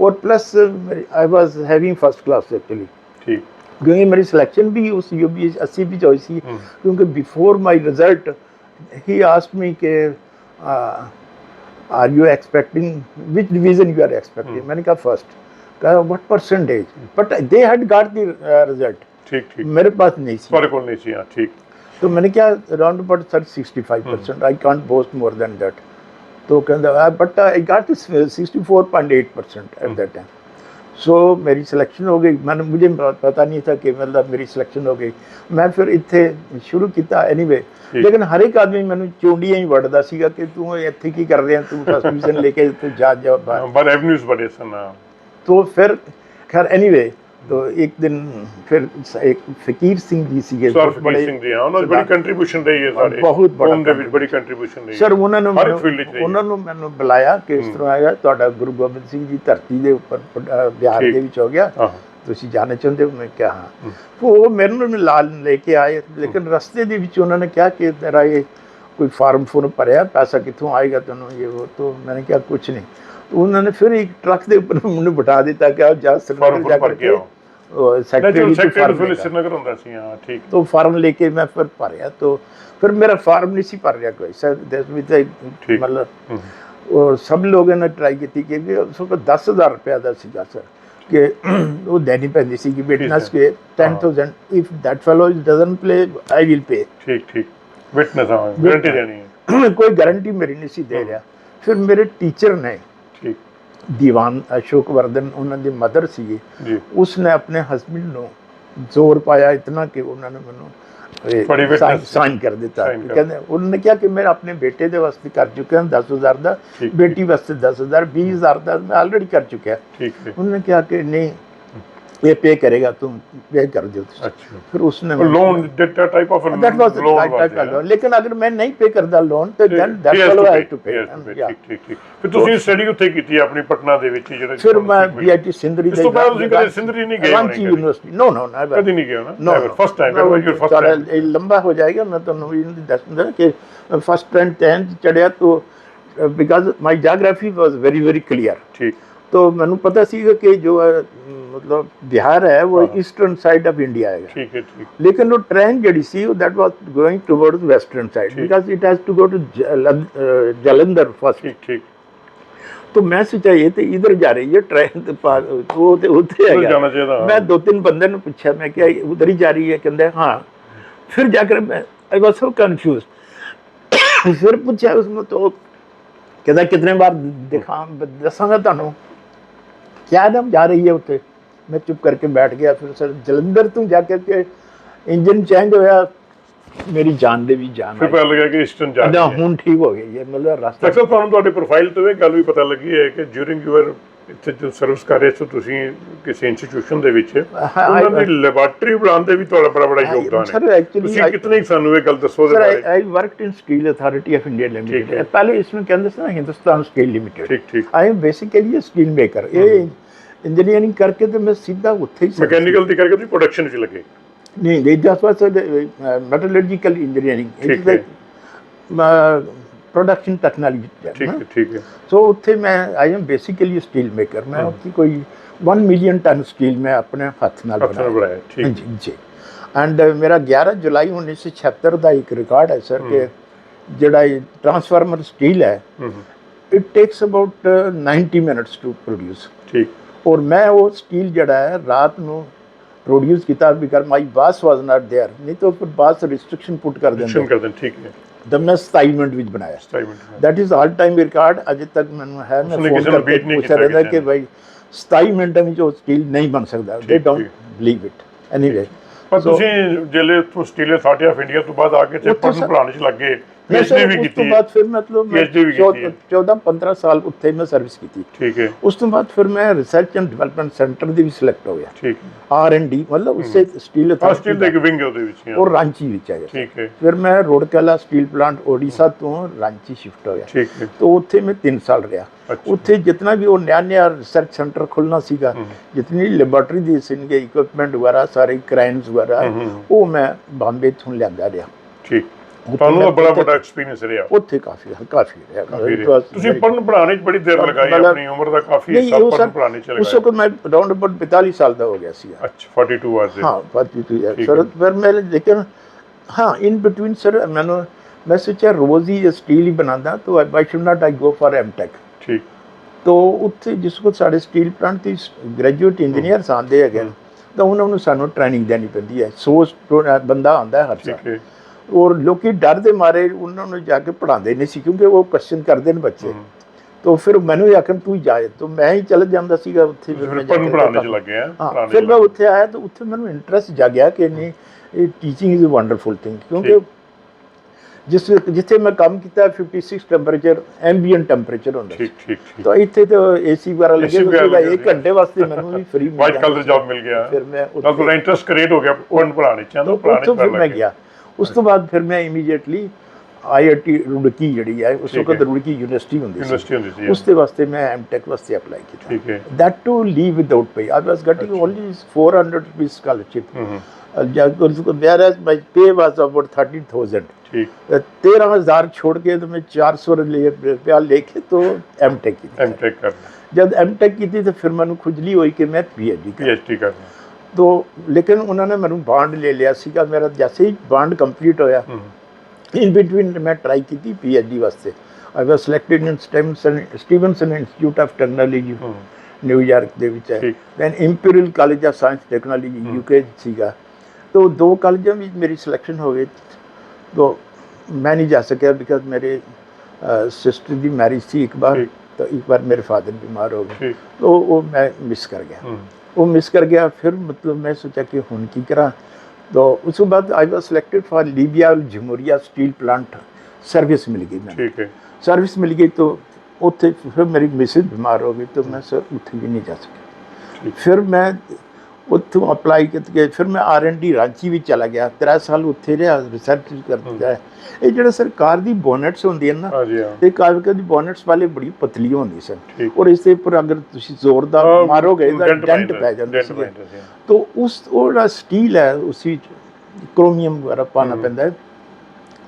ਔਰ plus I was having first class actually ਠੀਕ। ਕਿਉਂਕਿ ਮੇਰੀ ਸਿਲੈਕਸ਼ਨ ਵੀ ਉਸ ਯੂਬੀ 80 ਵਿੱਚ ਹੋਈ ਸੀ। ਕਿਉਂਕਿ before my result he asked me, Ke, uh, are you expecting, which division you are expecting? Hmm. मैंने कहा first. कहा what percentage? But they had got the uh, result. ठीक ठीक मेरे पास नहीं थी तुम्हारे कोल नहीं थी हाँ ठीक तो मैंने क्या around about sir 65 percent I can't boast more than that तो कहता but I got 64.8 percent at that time so ਮੇਰੀ ਸਿਲੈਕਸ਼ਨ ਹੋ ਗਈ ਮੈਨੂੰ ਮੁਝੇ ਪਤਾ ਨਹੀਂ ਥਾ ਕਿ ਮਤਲਬ ਮੇਰੀ ਸਿਲੈਕਸ਼ਨ ਹੋ ਗਈ ਮੈਂ ਫਿਰ ਇੱਥੇ ਸ਼ੁਰੂ ਕੀਤਾ ਐਨੀਵੇ ਲੇਕਿਨ ਹਰ ਇੱਕ ਆਦਮੀ ਮੈਨੂੰ ਚੋਂਡੀਆਂ ਹੀ ਵੜਦਾ ਸੀਗਾ ਕਿ ਤੂੰ ਇੱਥੇ ਕੀ ਕਰ ਰਿਹਾ ਤੂੰ ਫਸਟ ਡਿਵੀਜ਼ਨ ਲੈ ਕੇ ਤੂੰ ਜਾ ਜਾ ਬਾਹਰ ਰੈਵਨਿਊਜ਼ ਬੜੇ ਸਨ ਤੋ ਫਿਰ ਖੈਰ ਐਨੀਵੇ ਤੋ ਇੱਕ ਦਿਨ ਫਿਰ ਇੱਕ ਫਕੀਰ ਸਿੰਘ ਜੀ ਸੀਗੇ ਬਹੁਤ ਬੜੇ ਸਿੰਘ ਜੀ ਹਾਂ ਉਹਨਾਂ ਦੀ ਬੜੀ ਕੰਟਰੀਬਿਊਸ਼ਨ ਰਹੀ ਹੈ ਸਾਡੇ ਬਹੁਤ ਬੜਾ ਕੰਟਰੀਬਿਊਸ਼ਨ ਸਰ ਉਹਨਾਂ ਨੂੰ ਮੈਨੂੰ ਬੁਲਾਇਆ ਕਿ ਇਸ ਤਰ੍ਹਾਂ ਹੈਗਾ ਤੁਹਾਡਾ ਗੁਰੂ ਗੋਬਿੰਦ ਸਿੰਘ ਜੀ ਧਰਤੀ ਦੇ ਉੱਪਰ ਬਿਹਾਰ ਦੇ ਵਿੱਚ ਹੋ ਗਿਆ। ਤੁਸੀਂ ਜਾਣਾ ਚਾਹੁੰਦੇ ਮੈਂ ਕਿਹਾ ਉਹ ਮੈਨੂੰ ਲਾਲ ਲੈ ਕੇ ਆਏ ਲੇਕਿਨ ਰਸਤੇ ਦੇ ਵਿੱਚ ਉਹਨਾਂ ਨੇ ਕਿਹਾ ਕਿ ਕੋਈ ਫਾਰਮ ਫੋਨ ਭਰਿਆ ਪੈਸਾ ਕਿੱਥੋਂ ਆਏਗਾ ਤੈਨੂੰ ਕਿਹਾ ਕੁਝ ਨਹੀਂ। ਉਹਨਾਂ ਨੇ ਫਿਰ ਟਰੱਕ ਦੇ ਉੱਪਰ ਮੈਨੂੰ ਬਿਠਾ ਦਿੱਤਾ ਆਓ जाकर सेक्रेटरी ਨੈਚੁਰਲ को ਸੈਕਟਰੀ फार्म ਫਿਰ लेकर। श्रीनगर ਹੁੰਦਾ ਸੀ ਹਾਂ ਠੀਕ तो फार्म लेके मैं फिर भरया तो फिर मेरा फार्म नहीं सी भर रहा कोई सर दस भी तो ठीक। मतलब ਹੂੰ। और सब लोगों ने ट्राई की क्योंकि उस वक्त दस हज़ार रुपया ਦਾ ਸੀਗਾ ਸਰ ਕਿ ਉਹ ਦੇਣੀ ਪੈਂਦੀ ਸੀ ਕਿ ਵਿਟਨੈਸ ਕੇ 10000 if that fellow doesn't pay I will pay ਠੀਕ ਠੀਕ ਵਿਟਨੈਸ ਹਾਂ ਗਾਰੰਟੀ ਦੇਣੀ ਹੈ ਕੋਈ ਗਾਰੰਟੀ ਮੇਰੀ ਨਹੀਂ ਸੀ ਦੇ ਰਿਹਾ ਫਿਰ ਮੇਰੇ ਟੀਚਰ ਨੇ ਠੀਕ ਦੀਵਾਨ ਅਸ਼ੋਕ ਵਰਦਨ ਉਹਨਾਂ ਦੇ ਮਦਰ ਸੀਗੇ। ਉਸ ਨੇ ਆਪਣੇ ਹਸਬੰਡ ਨੂੰ ਜ਼ੋਰ ਪਾਇਆ ਇਤਨਾ ਕਿ ਉਹਨਾਂ ਨੇ ਮੈਨੂੰ ਸਾਈਨ ਕਰ ਦਿੱਤਾ। ਕਹਿੰਦੇ ਉਹਨਾਂ ਨੇ ਕਿਹਾ ਕਿ ਮੈਂ ਆਪਣੇ ਬੇਟੇ ਦੇ ਵਾਸਤੇ ਕਰ ਚੁੱਕਿਆ 10000 ਦਾ ਬੇਟੀ ਵਾਸਤੇ 10000 20000 ਦਾ ਮੈਂ ਆਲਰੇਡੀ ਕਰ ਚੁੱਕਿਆ। ਉਹਨਾਂ ਨੇ ਕਿਹਾ ਕਿ ਨਹੀਂ ये पे करेगा तुम पे कर दो तुम। ਅੱਛਾ फिर उसने loan ਡਿਟਾ type of that was loan लेकिन अगर मैं नहीं पे करता लोन तो then that fellow has to pay ਠੀਕ ਠੀਕ ਠੀਕ ਫਿਰ ਤੁਸੀਂ ਸਟੱਡੀ ਉੱਥੇ ਕੀਤੀ ਆਪਣੀ ਪਟਨਾ ਦੇ ਵਿੱਚ ਜਿਹੜਾ फिर मैं बीआईटी सिंधरी ਇਸ ਤੋਂ ਬਾਅਦ ਤੁਸੀਂ ਕਦੇ ਸਿੰਧਰੀ ਨਹੀਂ ਗਏ रांची ਹੋਣੇ यूनिवर्सिटी नो नो नेवर ਕਦੀ ਨਹੀਂ ਗਏ ਹੋ नो ਨਾ first time that was your first सारा time ये लंबा हो जाएगा मैं तो नहीं दस दिन कि फर्स्ट टाइम टेंथ चढ़िया तो because my geography was very very clear ਠੀਕ तो मैंने पता सी कि जो है, मतलब बिहार है वो हाँ। ईस्टर्न साइड ऑफ इंडिया है ਠੀਕ ਹੈ ਠੀਕ लेकिन वो ट्रेन जड़ी सी that was going towards western side ठीक। Because it has to go to Jalandhar first ਠੀਕ ठीक तो मैं सोचा ये तो इधर जा रही है ट्रेन तो पास वो तो उधर है उधर जाना चाहिए था, हाँ। मैं दो तीन बंदे ने पूछा मैं क्या उधर ही जा रही है कहते हाँ फिर जाकर मैं आई वाज सो कंफ्यूज फिर पूछा उसमें तो कहता कितने बार दिखा दसांगा ਕਿਆ ਦਮ ਜਾ ਰਹੀ ਹੈ ਉੱਥੇ? ਮੈਂ ਚੁੱਪ ਕਰਕੇ ਬੈਠ ਗਿਆ ਫਿਰ ਸਰ ਜਲੰਧਰ ਤੋਂ ਜਾ ਕੇ ਕੇ ਇੰਜਨ ਚੇਂਜ ਹੋਇਆ ਮੇਰੀ ਜਾਨ ਦੇ ਵੀ ਜਾਨ ਫਿਰ ਪਤਾ ਲੱਗਿਆ ਕਿ ਇਸਟਨ ਜਾ ਹੁਣ ਠੀਕ ਹੋ ਗਈ ਹੈ ਮਤਲਬ ਰਸਤਾ ਤੁਹਾਨੂੰ ਤੁਹਾਡੇ ਪ੍ਰੋਫਾਈਲ ਤੋਂ ਇਹ ਗੱਲ ਵੀ ਪਤਾ ਲੱਗੀ ਹੈ ਕਿ ਡਿਊਰਿੰਗ ਯੂਅਰ ਇੱਥੇ ਜੋ ਸਰਵਿਸ ਕਰ ਰਹੇ ਸੋ ਤੁਸੀਂ ਕਿਸੇ ਇੰਸਟੀਟਿਊਸ਼ਨ ਦੇ ਵਿੱਚ ਉਹਨਾਂ ਦੀ ਲੈਬੋਰੇਟਰੀ ਬਣਾਉਣ ਦੇ ਵੀ ਤੁਹਾਡਾ ਬੜਾ ਬੜਾ ਯੋਗਦਾਨ ਹੈ। ਸਰ ਐਕਚੁਅਲੀ ਤੁਸੀਂ ਕਿਤਨੇ ਸਾਨੂੰ ਇਹ ਗੱਲ ਦੱਸੋ ਦੇ ਬਾਰੇ? Sir I worked in steel authority of India limited ਪਹਿਲੇ ਇਸ ਨੂੰ ਕਹਿੰਦੇ ਸੀ ਨਾ ਹਿੰਦੁਸਤਾਨ ਸਟੀਲ ਲਿਮਿਟਿਡ ਠੀਕ ਠੀਕ। I am basically a steel maker ਇਹ ਇੰਜੀਨੀਅਰਿੰਗ ਕਰਕੇ ਤੇ ਮੈਂ ਸਿੱਧਾ ਉੱਥੇ ਹੀ ਮੈਕੈਨੀਕਲ ਦੀ ਕਰਕੇ ਤੁਸੀਂ ਪ੍ਰੋਡਕਸ਼ਨ ਵਿੱਚ ਲੱਗੇ। ਨਹੀਂ ਦੇ ਜਸਟ ਵਾਸ ਮੈਟਲਰਜੀਕਲ ਇੰਜੀਨੀਅਰਿੰਗ ਠੀਕ ਹੈ। इज प्रोडक्शन टेक्नोलॉजी ਠੀਕ ਹੈ ਠੀਕ ਹੈ ਸੋ ਉੱਥੇ ਮੈਂ I am basically steel maker ਮੈਂ ਉੱਥੇ ਕੋਈ 1 ਮਿਲੀਅਨ ਟਨ ਸਟੀਲ ਮੈਂ ਆਪਣੇ ਹੱਥ ਨਾਲ ਆਪਣਾ ਬਣਾਇਆ ਬਣਾਇਆ ਠੀਕ ਜੀ ਜੀ ਐਂਡ ਮੇਰਾ 11 ਜੁਲਾਈ 1976 ਦਾ ਇੱਕ ਰਿਕਾਰਡ ਹੈ ਸਰ ਕਿ ਜਿਹੜਾ ਇਹ ਟਰਾਂਸਫਾਰਮਰ ਸਟੀਲ ਹੈ ਹੂੰ ਹੂੰ, it takes about 90 minutes to produce ਠੀਕ ਔਰ ਮੈਂ ਉਹ ਸਟੀਲ ਜਿਹੜਾ ਹੈ ਰਾਤ ਨੂੰ ਪ੍ਰੋਡਿਊਸ ਕੀਤਾ ਬਿਕਰ ਮਾਈ ਬਾਸ ਵਾਸ ਨਾਟ देयर ਨਹੀਂ ਤਾਂ ਫਿਰ ਬਾਸ ਰਿਸਟ੍ਰਿਕਸ਼ਨ ਪੁੱਟ ਕਰ ਐਕਸ਼ਨ ਦਿੰਦੇ ਕਰਦੇ ਨੇ, ਠੀਕ ਹੈ ਤਾਂ ਮੈਂ 27 ਮਿੰਟ ਵਿੱਚ ਬਣਾਇਆ ਸਟਾਈਮੈਂਟ that is all time record ਅਜੇ ਤੱਕ ਮੈਨੂੰ ਹੈ ਮੈਂ ਫੋਨ ਕਰਕੇ beat ਨਹੀਂ ਪੁੱਛ ਰਿਹਾ ਕੀਤਾ ਕਿ ਭਾਈ 27 ਮਿੰਟਾਂ ਵਿੱਚ ਉਹ ਸਟੀਲ ਨਹੀਂ ਬਣ ਸਕਦਾ they don't. Believe it anyway ਪਰ ਤੁਸੀਂ ਜਿਹੜੇ ਤੋਂ ਸਟੀਲ ਅਥਾਰਟੀ ਆਫ ਇੰਡੀਆ ਤੋਂ ਬਾਅਦ ਆ ਕੇ ਤੇ ਪੜਨ ਪੜਾਉਣ ਚ ਲੱਗੇ ਮੈਂ ਵੀ ਉਸ ਕੀਤੀ ਤੋਂ ਹੈ। ਬਾਅਦ ਫਿਰ ਮਤਲਬ ਮੈਂ PhD ਵੀ ਕੀਤੀ ਹੈ। 14 15 ਸਾਲ ਉੱਥੇ ਮੈਂ ਸਰਵਿਸ ਕੀਤੀ। ਠੀਕ ਹੈ। ਉਸ ਤੋਂ ਬਾਅਦ ਫਿਰ ਮੈਂ ਰਿਸਰਚ ਐਂਡ ਡਿਵੈਲਪਮੈਂਟ ਸੈਂਟਰ ਦੇ ਵੀ ਸਿਲੈਕਟ ਹੋ ਗਿਆ। ਠੀਕ ਆਰ ਐਂਡ ਡੀ ਮਤਲਬ ਉਸੇ ਸਟੀਲ ਹਾਂ ਅਥਾਰਟੀ ਸਟੀਲ ਦੇ ਇੱਕ ਵਿੰਗ ਉਹਦੇ ਵਿੱਚ ਹੀ। ਉਹ ਰਾਂਚੀ ਵਿੱਚ ਆ। ਗਿਆ ਠੀਕ ਹੈ। ਫਿਰ ਮੈਂ ਰੋੜਕਲਾ ਸਟੀਲ ਪਲਾਂਟ ਓਡੀਸ਼ਾ ਤੋਂ ਰਾਂਚੀ ਸ਼ਿਫਟ ਹੋ ਗਿਆ ਠੀਕ ਹੈ। तो ਉੱਥੇ ਮੈਂ 3 ਸਾਲ ਰਿਹਾ। ਅੱਛਾ। ਉੱਥੇ ਜਿੰਨਾ ਵੀ ਉਹ ਨਿਆ ਨਿਆ ਰਿਸਰਚ ਸੈਂਟਰ ਖੁੱਲਣਾ ਸੀਗਾ ਹਮ। ਜਿਤਨੀ ਲੈਬੋਰਟਰੀ ਦੀ ਸੀਗੇ ਇਕਵਿਪਮੈਂਟ ਵਗੈਰਾ ਸਾਰੇ ਕ੍ਰਾਈਮਸ ਵਗੈਰਾ ਹਮ, ਹਮ। ਉਹ ਮੈਂ ਬੰਬੇ ਤੋਂ ਲਿਆਂਦਾ ਰਿਹਾ। ਠੀਕ। ਤੁਹਾਨੂੰ ਤਾਂ ਬੜਾ ਵੱਡਾ ਐਕਸਪੀਰੀਅੰਸ ਰਿਹਾ। ਉੱਥੇ ਕਾਫੀ ਕਾਫੀ ਰਿਹਾ ਤੁਸੀਂ ਪੜਨ ਪੜਾਉਣੇ ਚ ਬੜੀ ਦੇਰ ਲਗਾਈ ਆਪਣੀ ਉਮਰ ਦਾ ਕਾਫੀ ਹਿੱਸਾ ਪੜਨ ਸਰ ਪੜਾਉਣੇ ਚ ਉਸ ਲਗਾਇਆ ਵਕਤ ਮੈਂ ਅਰਾਊਂਡ ਅਬਾਊਟ 42 ਸਾਲ ਦਾ ਹੋ ਗਿਆ ਸੀ। ਅੱਛਾ 42 ਆਵਰਸ ਹਾਂ 42 ਹੈ। ਠੀਕ ਸਰ। ਫਿਰ ਮੈਂ ਲੇਕਿਨ ਹਾਂ ਇਨ ਬਿਟਵੀਨ ਸਰ ਮੈਨੂੰ ਮੈਂ ਸੋਚਿਆ ਰੋਜ਼ ਹੀ ਸਟੀਲ ਹੀ ਬਣਾਉਂਦਾ ਤਾਂ I should not I go for MTech ਠੀਕ। ਤੋ ਉੱਥੇ ਜਿਸ ਕੋਲ ਸਾਡੇ ਸਟੀਲ ਪਲਾਂਟ ਦੀ ਗ੍ਰੈਜੂਏਟ ਇੰਜੀਨੀਅਰਸ ਆਉਂਦੇ ਹੈਗੇ ਤਾਂ ਉਹਨਾਂ ਨੂੰ ਸਾਨੂੰ ਟ੍ਰੇਨਿੰਗ ਦੇਣੀ ਪੈਂਦੀ ਹੈ। 100 ਬੰਦਾ ਆਉਂਦਾ ਹੈ ਹਰ ਸਾਲ। ਔਰ ਲੋਕੀ ਡਰ ਦੇ ਮਾਰੇ ਉਹਨਾਂ ਨੂੰ ਜਾ ਕੇ ਪੜਾਉਂਦੇ ਨਹੀਂ ਸੀ ਕਿਉਂਕਿ ਉਹ ਕੁਐਸਚਨ ਕਰਦੇ ਨੇ ਬੱਚੇ। ਤੋ ਫਿਰ ਮੈਨੂੰ ਆਖਣ ਤੂੰ ਜਾਏ ਤੋ ਮੈਂ ਹੀ ਚਲ ਜਾਂਦਾ ਸੀਗਾ ਉੱਥੇ ਫਿਰ ਮੈਂ ਜਾ ਪੜਨ ਕੇ ਪੜਾਉਣੇ ਚ ਲੱਗੇ ਆ ਫਿਰ ਮੈਂ ਉੱਥੇ ਆਇਆ ਤਾਂ ਉੱਥੇ ਮੈਨੂੰ ਇੰਟਰਸਟ ਜਾਗਿਆ ਕਿ ਨਹੀਂ ਇਹ teaching is a wonderful thing ਕਿਉਂਕਿ। ਜਿਸ ਜਿੱਥੇ ਮੈਂ ਕੰਮ ਕੀਤਾ 56 ਟੈਂਪਰੇਚਰ ਐਂਬੀਐਂਟ ਟੈਂਪਰੇਚਰ ਹੁੰਦਾ ਠੀਕ ਠੀਕ ਤਾਂ ਇੱਥੇ ਤਾਂ ਏਸੀ ਵਗੈਰਾ ਲੱਗੇ ਇੱਕ ਸੀ। ਘੰਟੇ ਵਾਸਤੇ ਮੈਨੂੰ ਵੀ ਫ੍ਰੀ ਵਾਈਟ ਕਲਰ ਜੌਬ ਮਿਲ ਗਿਆ। ਫਿਰ ਮੈਂ ਤੁਹਾਡਾ ਇੰਟਰਸਟ ਕ੍ਰੀਏਟ ਹੋ ਗਿਆ ਪੜਨ ਪੜਾਉਣੇ ਚ ਤਾਂ ਪੜਾਉਣੇ ਉੱਥੋਂ ਚ ਫਿਰ ਪੜਨ ਮੈਂ ਗਿਆ। ਉਸ ਤੋਂ ਬਾਅਦ ਫਿਰ ਮੈਂ ਇਮੀਡੀਏਟਲੀ ਆਈਆਈਟੀ ਰੁੜਕੀ ਜਿਹੜੀ ਹੈ ਉਸ ਠੀਕ ਵਕਤ ਹੈ। ਰੁੜਕੀ ਯੂਨੀਵਰਸਿਟੀ ਹੁੰਦੀ ਸੀ ਯੂਨੀਵਰਸਿਟੀ ਹੁੰਦੀ ਸੀ ਉਸ ਦੇ ਵਾਸਤੇ ਮੈਂ ਐਮਟੈਕ ਵਾਸਤੇ ਅਪਲਾਈ ਕੀਤਾ ਠੀਕ ਹੈ that to leave without pay i was getting only 400 rupees scholarship ਹੂੰ ਹੂੰ Uh, ja- whereas my pay was about 13000 ਠੀਕ Uh, 13000 छोड़ के तो मैं 400 ले- रुपया लेके तो एम टेक की थी। ਐਮਟੈਕ ਕਰਨਾ जब एम टेक की थी तो फिर मैंने खुजली हुई कि मैं पीएचडी कर ਪੀਐਚਡੀ ਦੋ ਲੇਕਿਨ ਉਹਨਾਂ ਨੇ ਮੈਨੂੰ ਬਾਂਡ ਲੈ ਲਿਆ ਸੀਗਾ ਮੇਰਾ ਜੈਸੇ ਹੀ ਬਾਂਡ ਕੰਪਲੀਟ ਹੋਇਆ। ਇਨ ਬਿਟਵੀਨ ਮੈਂ ਟਰਾਈ ਕੀਤੀ ਪੀਐਚਡੀ ਵਾਸਤੇ। I was selected in Stevenson Stevenson institute of technology New York ਦੇ ਵਿੱਚ। ਹੈ then imperial college of science technology UK ਸੀਗਾ। ਤੋ ਦੋ ਕਾਲਜਾਂ ਵਿੱਚ ਮੇਰੀ ਸਿਲੈਕਸ਼ਨ ਹੋ ਗਈ। ਤੋ ਮੈਂ ਨਹੀਂ ਜਾ ਸਕਿਆ ਬਿਕਾਜ਼ ਮੇਰੇ ਸਿਸਟਰ ਦੀ ਮੈਰਿਜ ਸੀ ਇੱਕ ਵਾਰ। ਤਾਂ ਇੱਕ ਵਾਰ ਮੇਰੇ ਫਾਦਰ ਬਿਮਾਰ ਹੋ ਗਏ। ਤੋ ਉਹ ਮੈਂ ਮਿਸ ਕਰ ਗਿਆ। ਹੂੰ ਉਹ ਮਿਸ ਕਰ ਗਿਆ ਫਿਰ ਮਤਲਬ ਮੈਂ ਸੋਚਿਆ ਕਿ ਹੁਣ ਕੀ ਕਰਾਂ ਤੋ ਉਸ ਤੋਂ ਬਾਅਦ I was selected for Libya Jamahiriya steel plant service ਮਿਲ ਗਈ ਮੈਨੂੰ ਠੀਕ ਹੈ ਸਰਵਿਸ ਮਿਲ ਗਈ ਤਾਂ ਉੱਥੇ ਫਿਰ ਮੇਰੀ ਮਿਸਿਸ ਬਿਮਾਰ ਹੋ ਗਈ ਤਾਂ ਮੈਂ ਸਰ ਉੱਥੇ ਵੀ ਨਹੀਂ ਉੱਥੋਂ ਅਪਲਾਈ ਕਰਕੇ ਫਿਰ ਮੈਂ ਆਰ ਐਂਡ ਡੀ ਰਾਂਚੀ ਵੀ ਚਲਾ ਗਿਆ 3 ਸਾਲ ਉੱਥੇ ਰਿਹਾ ਰਿਸਰਚ ਕਰਦਾ ਹੈ। ਇਹ ਜਿਹੜਾ ਸਰਕਾਰ ਦੀ ਬੋਨਟਸ ਹੁੰਦੀ ਹੈ ਨਾ ਇਹ ਕਾਗਜ਼ ਦੀ ਬੋਨਟਸ ਵਾਲੇ ਬੜੀ ਪਤਲੀ ਹੁੰਦੀ ਸਨ। ਔਰ ਇਸ ਦੇ ਉੱਪਰ ਅਗਰ ਤੁਸੀਂ ਜ਼ੋਰਦਾਰ ਮਾਰੋਗੇ ਤਾਂ ਡੈਂਟ ਪੈ ਜਾਂਦਾ, ਸੀ। ਤਾਂ ਉਸ ਉਹ ਜਿਹੜਾ ਸਟੀਲ ਹੈ ਉਸ ਵਿੱਚ ਕ੍ਰੋਮੀਅਮ ਵਗੈਰਾ ਪਾਣਾ। ਪੈਂਦਾ ਹੈ।